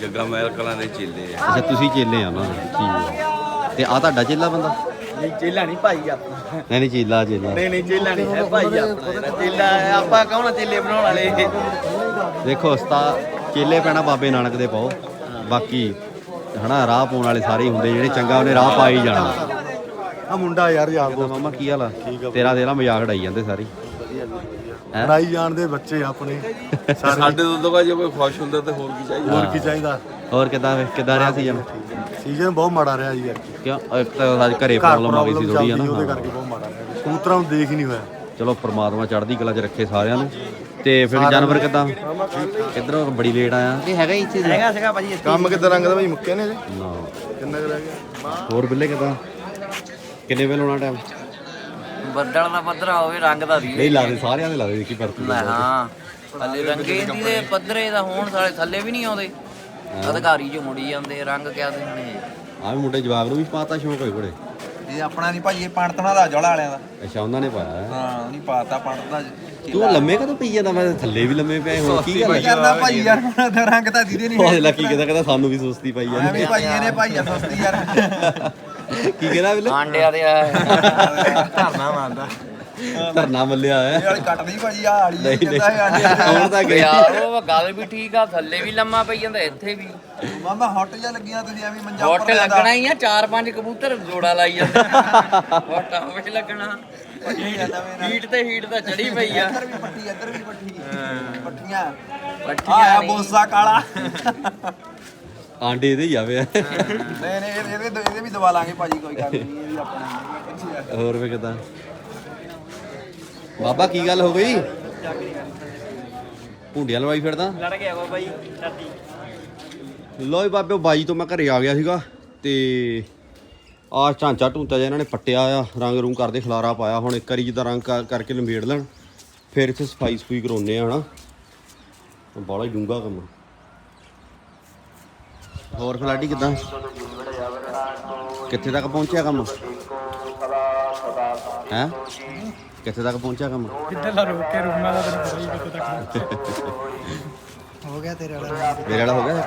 ਜੱਗਾ ਮਹਿਲ ਕਲਾਂ ਦੇ ਚੇਲੇ ਆ। ਅੱਛਾ ਤੁਸੀਂ ਚੇਲੇ ਆ ਨਾ ਠੀਕ ਹੈ ਤੇ ਆ ਤੁਹਾਡਾ ਚੇਲਾ ਬੰਦਾ? ਨਹੀਂ ਚੇਲਾ ਨਹੀਂ ਭਾਈ ਆਪਣਾ। ਨਹੀਂ ਨਹੀਂ ਚੇਲਾ ਚੇਲਾ। ਨਹੀਂ ਨਹੀਂ ਚੇਲਾ ਨਹੀਂ ਹੈ ਭਾਈ ਆਪਣਾ ਜਿਹੜਾ। ਚੇਲਾ ਹੈ, ਆਪਾਂ ਕੌਣ ਆ ਚੇਲੇ ਬਣਾਉਣ ਵਾਲੇ? ਦੇਖੋ ਉਸਤਾ ਚੇਲੇ ਪੈਣਾ ਬਾਬੇ ਨਾਨਕ ਦੇ ਪਾਓ। ਬਾਕੀ ਹਨਾ ਰਾਹ ਪਾਉਣ ਵਾਲੇ ਸਾਰੇ ਹੀ ਹੁੰਦੇ ਜਿਹੜੇ ਚੰਗਾ ਉਹਨੇ ਰਾਹ ਪਾ ਹੀ ਜਾਣਾ। ਆ ਮੁੰਡਾ ਯਾਰ ਯਾਰ ਕਿਦਾਂ ਮਾਮਾ ਕੀ ਹਾਲ ਆ? ਤੇਰਾ ਤੇਰਾ ਮਜ਼ਾਕ ਉਡਾਈ ਜਾਂਦੇ ਸਾਰੇ। ਹੈਂ? ਲੜਾਈ ਜਾਣ ਦੇ ਬੱਚੇ ਆਪਣੇ। ਸਾਡੇ ਤੋਂ ਤਾਂ ਜੇ ਕੋਈ ਖੁਸ਼ ਹੁੰਦਾ ਤੇ ਹੋਰ ਕੀ ਚਾਹੀਦਾ? ਹੋਰ ਕੀ ਚਾਹੀਦਾ? ਹੋਰ ਕਿਦਾਂ ਕਿਦਾਂ ਰਿਹਾ ਸੀ ਜਨ ਸੀਜ਼ਨ ਬਹੁਤ ਮਾੜਾ ਰਿਹਾ ਜੀ ਕਿਉਂ? ਇੱਕ ਤਾਂ ਅੱਜ ਘਰੇ ਪ੍ਰੋਬਲਮ ਆ ਗਈ ਸੀ ਥੋੜੀ ਚੱਲਦੀ ਉਹਦੇ ਹਨਾ ਕਰਕੇ ਬਹੁਤ ਮਾੜਾ ਰਿਹਾ। ਕਬੂਤਰਾਂ ਨੂੰ ਦੇਖ ਹੀ ਨਹੀਂ ਹੋਇਆ। ਚਲੋ ਪ੍ਰਮਾਤਮਾ ਚੜ੍ਹਦੀ ਕਲਾ 'ਚ ਰੱਖੇ ਸਾਰਿਆਂ ਨੂੰ। ਤੇ ਫਿਰ ਜਾਨਵਰ ਕਿਦਾਂ? ਇਧਰੋਂ ਬੜੀ ਲੇਟ ਆਇਆ। ਇਹ ਹੈਗਾ ਹੀ ਇੱਥੇ ਹੈਗਾ ਸੀਗਾ ਭਾਜੀ ਕੰਮ ਕਿੱਦਾਂ ਰੰਗ ਦਾ ਭਾਈ ਮੁੱਕਿਆ ਨੇ ਨਾ। ਕਿੰਨਾ ਕੁ ਰਹਿ ਗਿਆ ਹੋਰ ਬਿੱਲੇ ਕਿਦਾਂ? ਕਿੰਨੇ ਵੇਲੇ ਆਉਣਾ ਟਾਈਮ ਬੱਦਲ ਦਾ ਪੱਧਰਾ ਹੋਵੇ ਰੰਗ ਦਾ ਦੀ ਨਹੀਂ ਲਾਦੇ ਸਾਰਿਆਂ ਦੇ ਲਾਦੇ ਦੇਖੀ ਪਰ ਲੈ ਹਾਂ ਥੱਲੇ ਰੰਗੇ ਦੀ ਦੇ ਪੱਧਰੇ ਦਾ ਹੋਣ ਸਾਲੇ ਥੱਲੇ ਵੀ ਨਹੀਂ ਆਉਂਦੇ। ਅਧਿਕਾਰੀ ਜੋ ਮੁੜੀ ਜਾਂਦੇ ਰੰਗ ਕਿਆ ਦੇਣੇ ਆਹ ਵੀ ਮੁੰਡੇ ਜਵਾਬ ਨੂੰ ਵੀ ਪਾਤਾ ਸ਼ੌਂਕ ਹੋਏ ਘੋੜੇ। ਇਹ ਆਪਣਾ ਨਹੀਂ ਭਾਜੀ ਇਹ ਪੰਡਤਣਾ ਦਾ ਜੋਲਾ ਵਾਲਿਆਂ ਦਾ। ਅੱਛਾ ਉਹਨਾਂ ਨੇ ਪਾਇਆ ਹੈ। ਹਾਂ ਨਹੀਂ ਪਾਤਾ ਪੰਡਤ ਦਾ ਤੂੰ ਲੰਮੇ ਕਦੋਂ ਪਈ ਜਾਂਦਾ ਮੈਂ ਥੱਲੇ ਵੀ ਲੰਮੇ ਪਿਆ ਹੁਣ ਕੀ ਗੱਲ ਹੈ ਕਰਨਾ ਭਾਈ ਯਾਰ ਹੁਣ ਤਾਂ ਰੰਗ ਤਾਂ ਦੀਦੇ ਨਹੀਂ ਉਹ ਲੱਕੀ ਕਹਿੰਦਾ ਕਹਿੰਦਾ ਸਾਨੂੰ ਵੀ ਸੁਸਤੀ ਪਾਈ ਜਾਂਦੀ ਐਵੇਂ ਭਾਈ ਇਹਨੇ ਭਾਈ ਆ ਸਸਤੀ ਯਾਰ। ਕੀ ਕਹਿੰਦਾ ਬਿੱਲੇ? ਆਂਡਿਆਂ ਦੇ ਆ। ਧਰਨਾ ਮੰਨਦਾ। ਧਰਨਾ ਮੱਲਿਆ ਇਹ ਹੈ ਵਾਲੀ ਕੱਟਦੀ ਭਾਜੀ ਆ ਆੜੀ ਨਹੀਂ ਕਹਿੰਦਾ ਇਹ ਨਹੀਂ ਹੁਣ ਤਾਂ ਗਈ। ਯਾਰ ਉਹ ਗੱਲ ਵੀ ਠੀਕ ਆ ਥੱਲੇ ਵੀ ਲੰਮਾ ਪਈ ਜਾਂਦਾ ਇੱਥੇ ਵੀ। ਮਾਮਾ ਹੌਟ ਜਿਹਾ ਲੱਗੀਆਂ ਤੁਸੀਂ ਐਵੇਂ ਮੰਜਾ ਵੋਟ ਲੱਗਣਾ ਹੀ ਆ ਚਾਰ ਪੰਜ ਕਬੂਤਰ ਜੋੜਾ ਲਾਈ ਜਾਂਦੇ। ਵੋਟਾਂ ਵੀ ਲੱਗਣਾ। ਹੀਟ ਤੇ ਹੀਟ ਤਾਂ ਚੜੀ ਪਈ ਆ। ਇੱਧਰ ਵੀ ਪੱਟੀ ਇੱਧਰ ਵੀ ਪੱਟੀ। ਪੱਟੀਆਂ। ਪੱਠੀਆਂ। ਬੋਸਾ ਕਾਲਾ। ਆਂਡੇ ਇਹਦੇ ਹੀ ਆਵੇ ਨਹੀਂ ਨਹੀਂ ਇਹਦੇ ਇਹਦੇ ਇਹਦੇ ਵੀ ਦਵਾ ਲਾਂਗੇ ਭਾਜੀ ਕੋਈ ਗੱਲ ਨਹੀਂ ਇਹ ਵੀ ਆਪਣਾ ਹੋਰ ਵੀ ਕਿਦਾਂ? ਬਾਬਾ ਕੀ ਗੱਲ ਹੋ ਗਈ? ਭੁੰਡੀਆਂ ਲਵਾਈ ਫਿਰਦਾ? ਲੜ ਗਿਆ ਬਾਬਾ ਜੀ ਰਾਤੀ। ਲੋ ਬਾਬੇ ਬਾਈ ਤੋਂ ਮੈਂ ਘਰੇ ਆ ਗਿਆ ਸੀਗਾ ਤੇ ਆ ਝਾਂਚਾ ਢੂੰਤਾ ਜਿਹਾ ਇਹਨਾਂ ਨੇ ਪੱਟਿਆ ਆ ਰੰਗ ਰੂੰਗ ਕਰਦੇ ਖਲਾਰਾ ਪਾਇਆ। ਹੁਣ ਇੱਕ ਵਾਰੀ ਜਿੱਦਾਂ ਰੰਗ ਕਰ- ਕਰਕੇ ਲੰਬੇੜ ਲੈਣ ਫਿਰ ਇੱਥੇ ਸਫ਼ਾਈ ਸਫੂਈ ਕਰਾਉਨੇ ਆ ਹਨਾ। ਬੜਾ ਹੀ ਡੂੰਗਾ ਕੰਮ ਹੋਰ ਫਲਾਡੀ ਕਿਦਾਂ? ਕਿੱਥੇ ਤੱਕ ਪਹੁੰਚਿਆ ਕੰਮ? ਹੈ? ਕਿੱਥੇ ਤੱਕ ਪਹੁੰਚਿਆ ਕੰਮ? ਕਿੱਧਰ ਰੁਕ ਕੇ ਰੁਕਣਾ ਦਾ ਤੈਨੂੰ ਪਤਾ ਹੀ ਕਿੱਥੇ ਤੱਕ ਹੋ ਗਿਆ ਤੇਰੇ ਵਾਲਾ ਮੇਰੇ ਵਾਲਾ ਹੋ ਗਿਆ?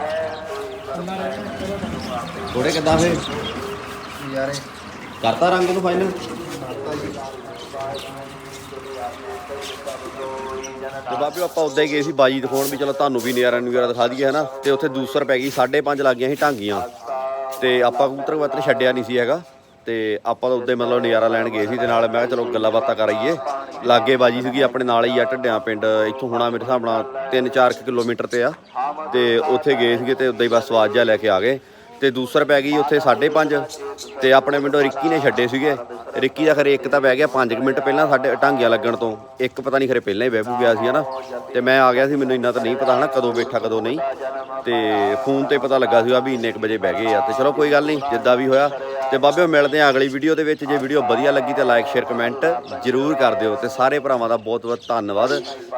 ਥੋੜੇ ਕਿੱਦਾਂ ਫੇ ਯਾਰੇ ਕਰਤਾ ਰੰਗ ਨੂੰ ਫਾਈਨਲ ਤੇ ਬਾਬਿਓ ਆਪਾਂ ਉਦਾਂ ਹੀ ਗਏ ਸੀ ਬਾਜੀ ਦਿਖਾਉਣ ਵੀ ਚਲੋ ਤੁਹਾਨੂੰ ਵੀ ਨਜ਼ਾਰਾ ਨਜ਼ਾਰਾ ਦਿਖਾ ਦਈਏ, ਹਨਾ? ਤੇ ਉੱਥੇ ਦੂਸਰ ਪੈ ਗਈ 5.5 ਲੱਗ ਗਈਆਂ ਸੀ ਢਾਂਗੀਆਂ। ਤੇ ਆਪਾਂ ਕਬੂਤਰ ਕਬੂਤਰ ਛੱਡਿਆ ਨਹੀਂ ਸੀ ਹੈਗਾ। ਤੇ ਆਪਾਂ ਤਾਂ ਉੱਦੇ ਮਤਲਬ ਨਜ਼ਾਰਾ ਲੈਣ ਗਏ ਸੀ ਤੇ ਨਾਲ ਮੈਂ ਕਿਹਾ ਚਲੋ ਗੱਲਾਂ ਬਾਤਾਂ ਕਰਾਈਏ ਲਾਗੇ ਬਾਜੀ ਸੀਗੀ ਆਪਣੇ ਨਾਲ ਹੀ ਆ, ਢੱਡਿਆਂ ਪਿੰਡ, ਇੱਥੋਂ ਹੋਣਾ ਮੇਰੇ ਹਿਸਾਬ ਨਾਲ 3-4 ਕਿਲੋਮੀਟਰ ਤੇ ਆ। ਤੇ ਉੱਥੇ ਗਏ ਸੀਗੇ ਤੇ ਉਦਾਂ ਹੀ ਬਸ ਸਵਾਦ ਜਿਹਾ ਲੈ ਕੇ ਆ ਗਏ। ਤੇ ਦੂਸਰ ਪੈ ਗਈ ਉੱਥੇ 5.5 ਤੇ ਆਪਣੇ ਪਿੰਡੋਂ ਰਿੱਕੀ ਨੇ ਛੱਡੇ ਸੀਗੇ। ਰਿੱਕੀ ਦਾ ਖਰੇ ਇੱਕ ਤਾਂ ਪੈ ਗਿਆ 5 ਮਿੰਟ ਪਹਿਲਾਂ ਸਾਡੇ ਢਾਂਗਿਆ ਲੱਗਣ ਤੋਂ। ਇੱਕ ਪਤਾ ਨਹੀਂ ਖਰੇ ਪਹਿਲਾਂ ਹੀ ਬਹਿ ਗਿਆ ਸੀ ਹਨਾ। ਤੇ ਮੈਂ ਆ ਗਿਆ ਸੀ, ਮੈਨੂੰ ਇੰਨਾ ਤਾਂ ਨਹੀਂ ਪਤਾ ਹਨਾ ਕਦੋਂ ਬੈਠਾ, ਕਦੋਂ ਨਹੀਂ। ਤੇ ਫੋਨ ਤੇ ਪਤਾ ਲੱਗਾ ਸੀਗਾ ਵੀ ਇੰਨੇ ਕੁ ਵਜੇ ਬਹਿ ਗਏ ਆ। ਤੇ ਚਲੋ ਕੋਈ ਗੱਲ ਨਹੀਂ, ਜਿੱਦਾਂ ਵੀ ਹੋਇਆ ਤੇ ਬਾਬਿਓ ਮਿਲਦੇ ਆ ਅਗਲੀ ਵੀਡੀਓ ਦੇ ਵਿੱਚ। ਜੇ ਵੀਡੀਓ ਵਧੀਆ ਲੱਗੀ ਤਾਂ ਲਾਈਕ ਸ਼ੇਅਰ ਕਮੈਂਟ ਜਰੂਰ ਕਰ ਦਿਓ ਤੇ ਸਾਰੇ ਭਰਾਵਾਂ ਦਾ ਬਹੁਤ ਬਹੁਤ ਧੰਨਵਾਦ।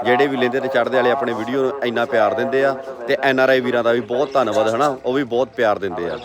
ਜਿਹੜੇ ਵੀ ਲੈਂਦੇ ਤੇ ਚੜ੍ਹਦੇ ਵਾਲੇ ਆਪਣੇ ਵੀਡੀਓ ਨੂੰ ਇੰਨਾ ਪਿਆਰ ਦਿੰਦੇ ਆ ਤੇ ਐਨ ਆਰ ਆਈ ਵੀਰਾਂ ਦਾ ਵੀ ਬਹੁਤ ਧੰਨਵਾਦ, ਹਨਾ? ਉਹ ਵੀ ਬਹੁਤ ਪਿਆਰ ਦਿੰਦੇ ਆ।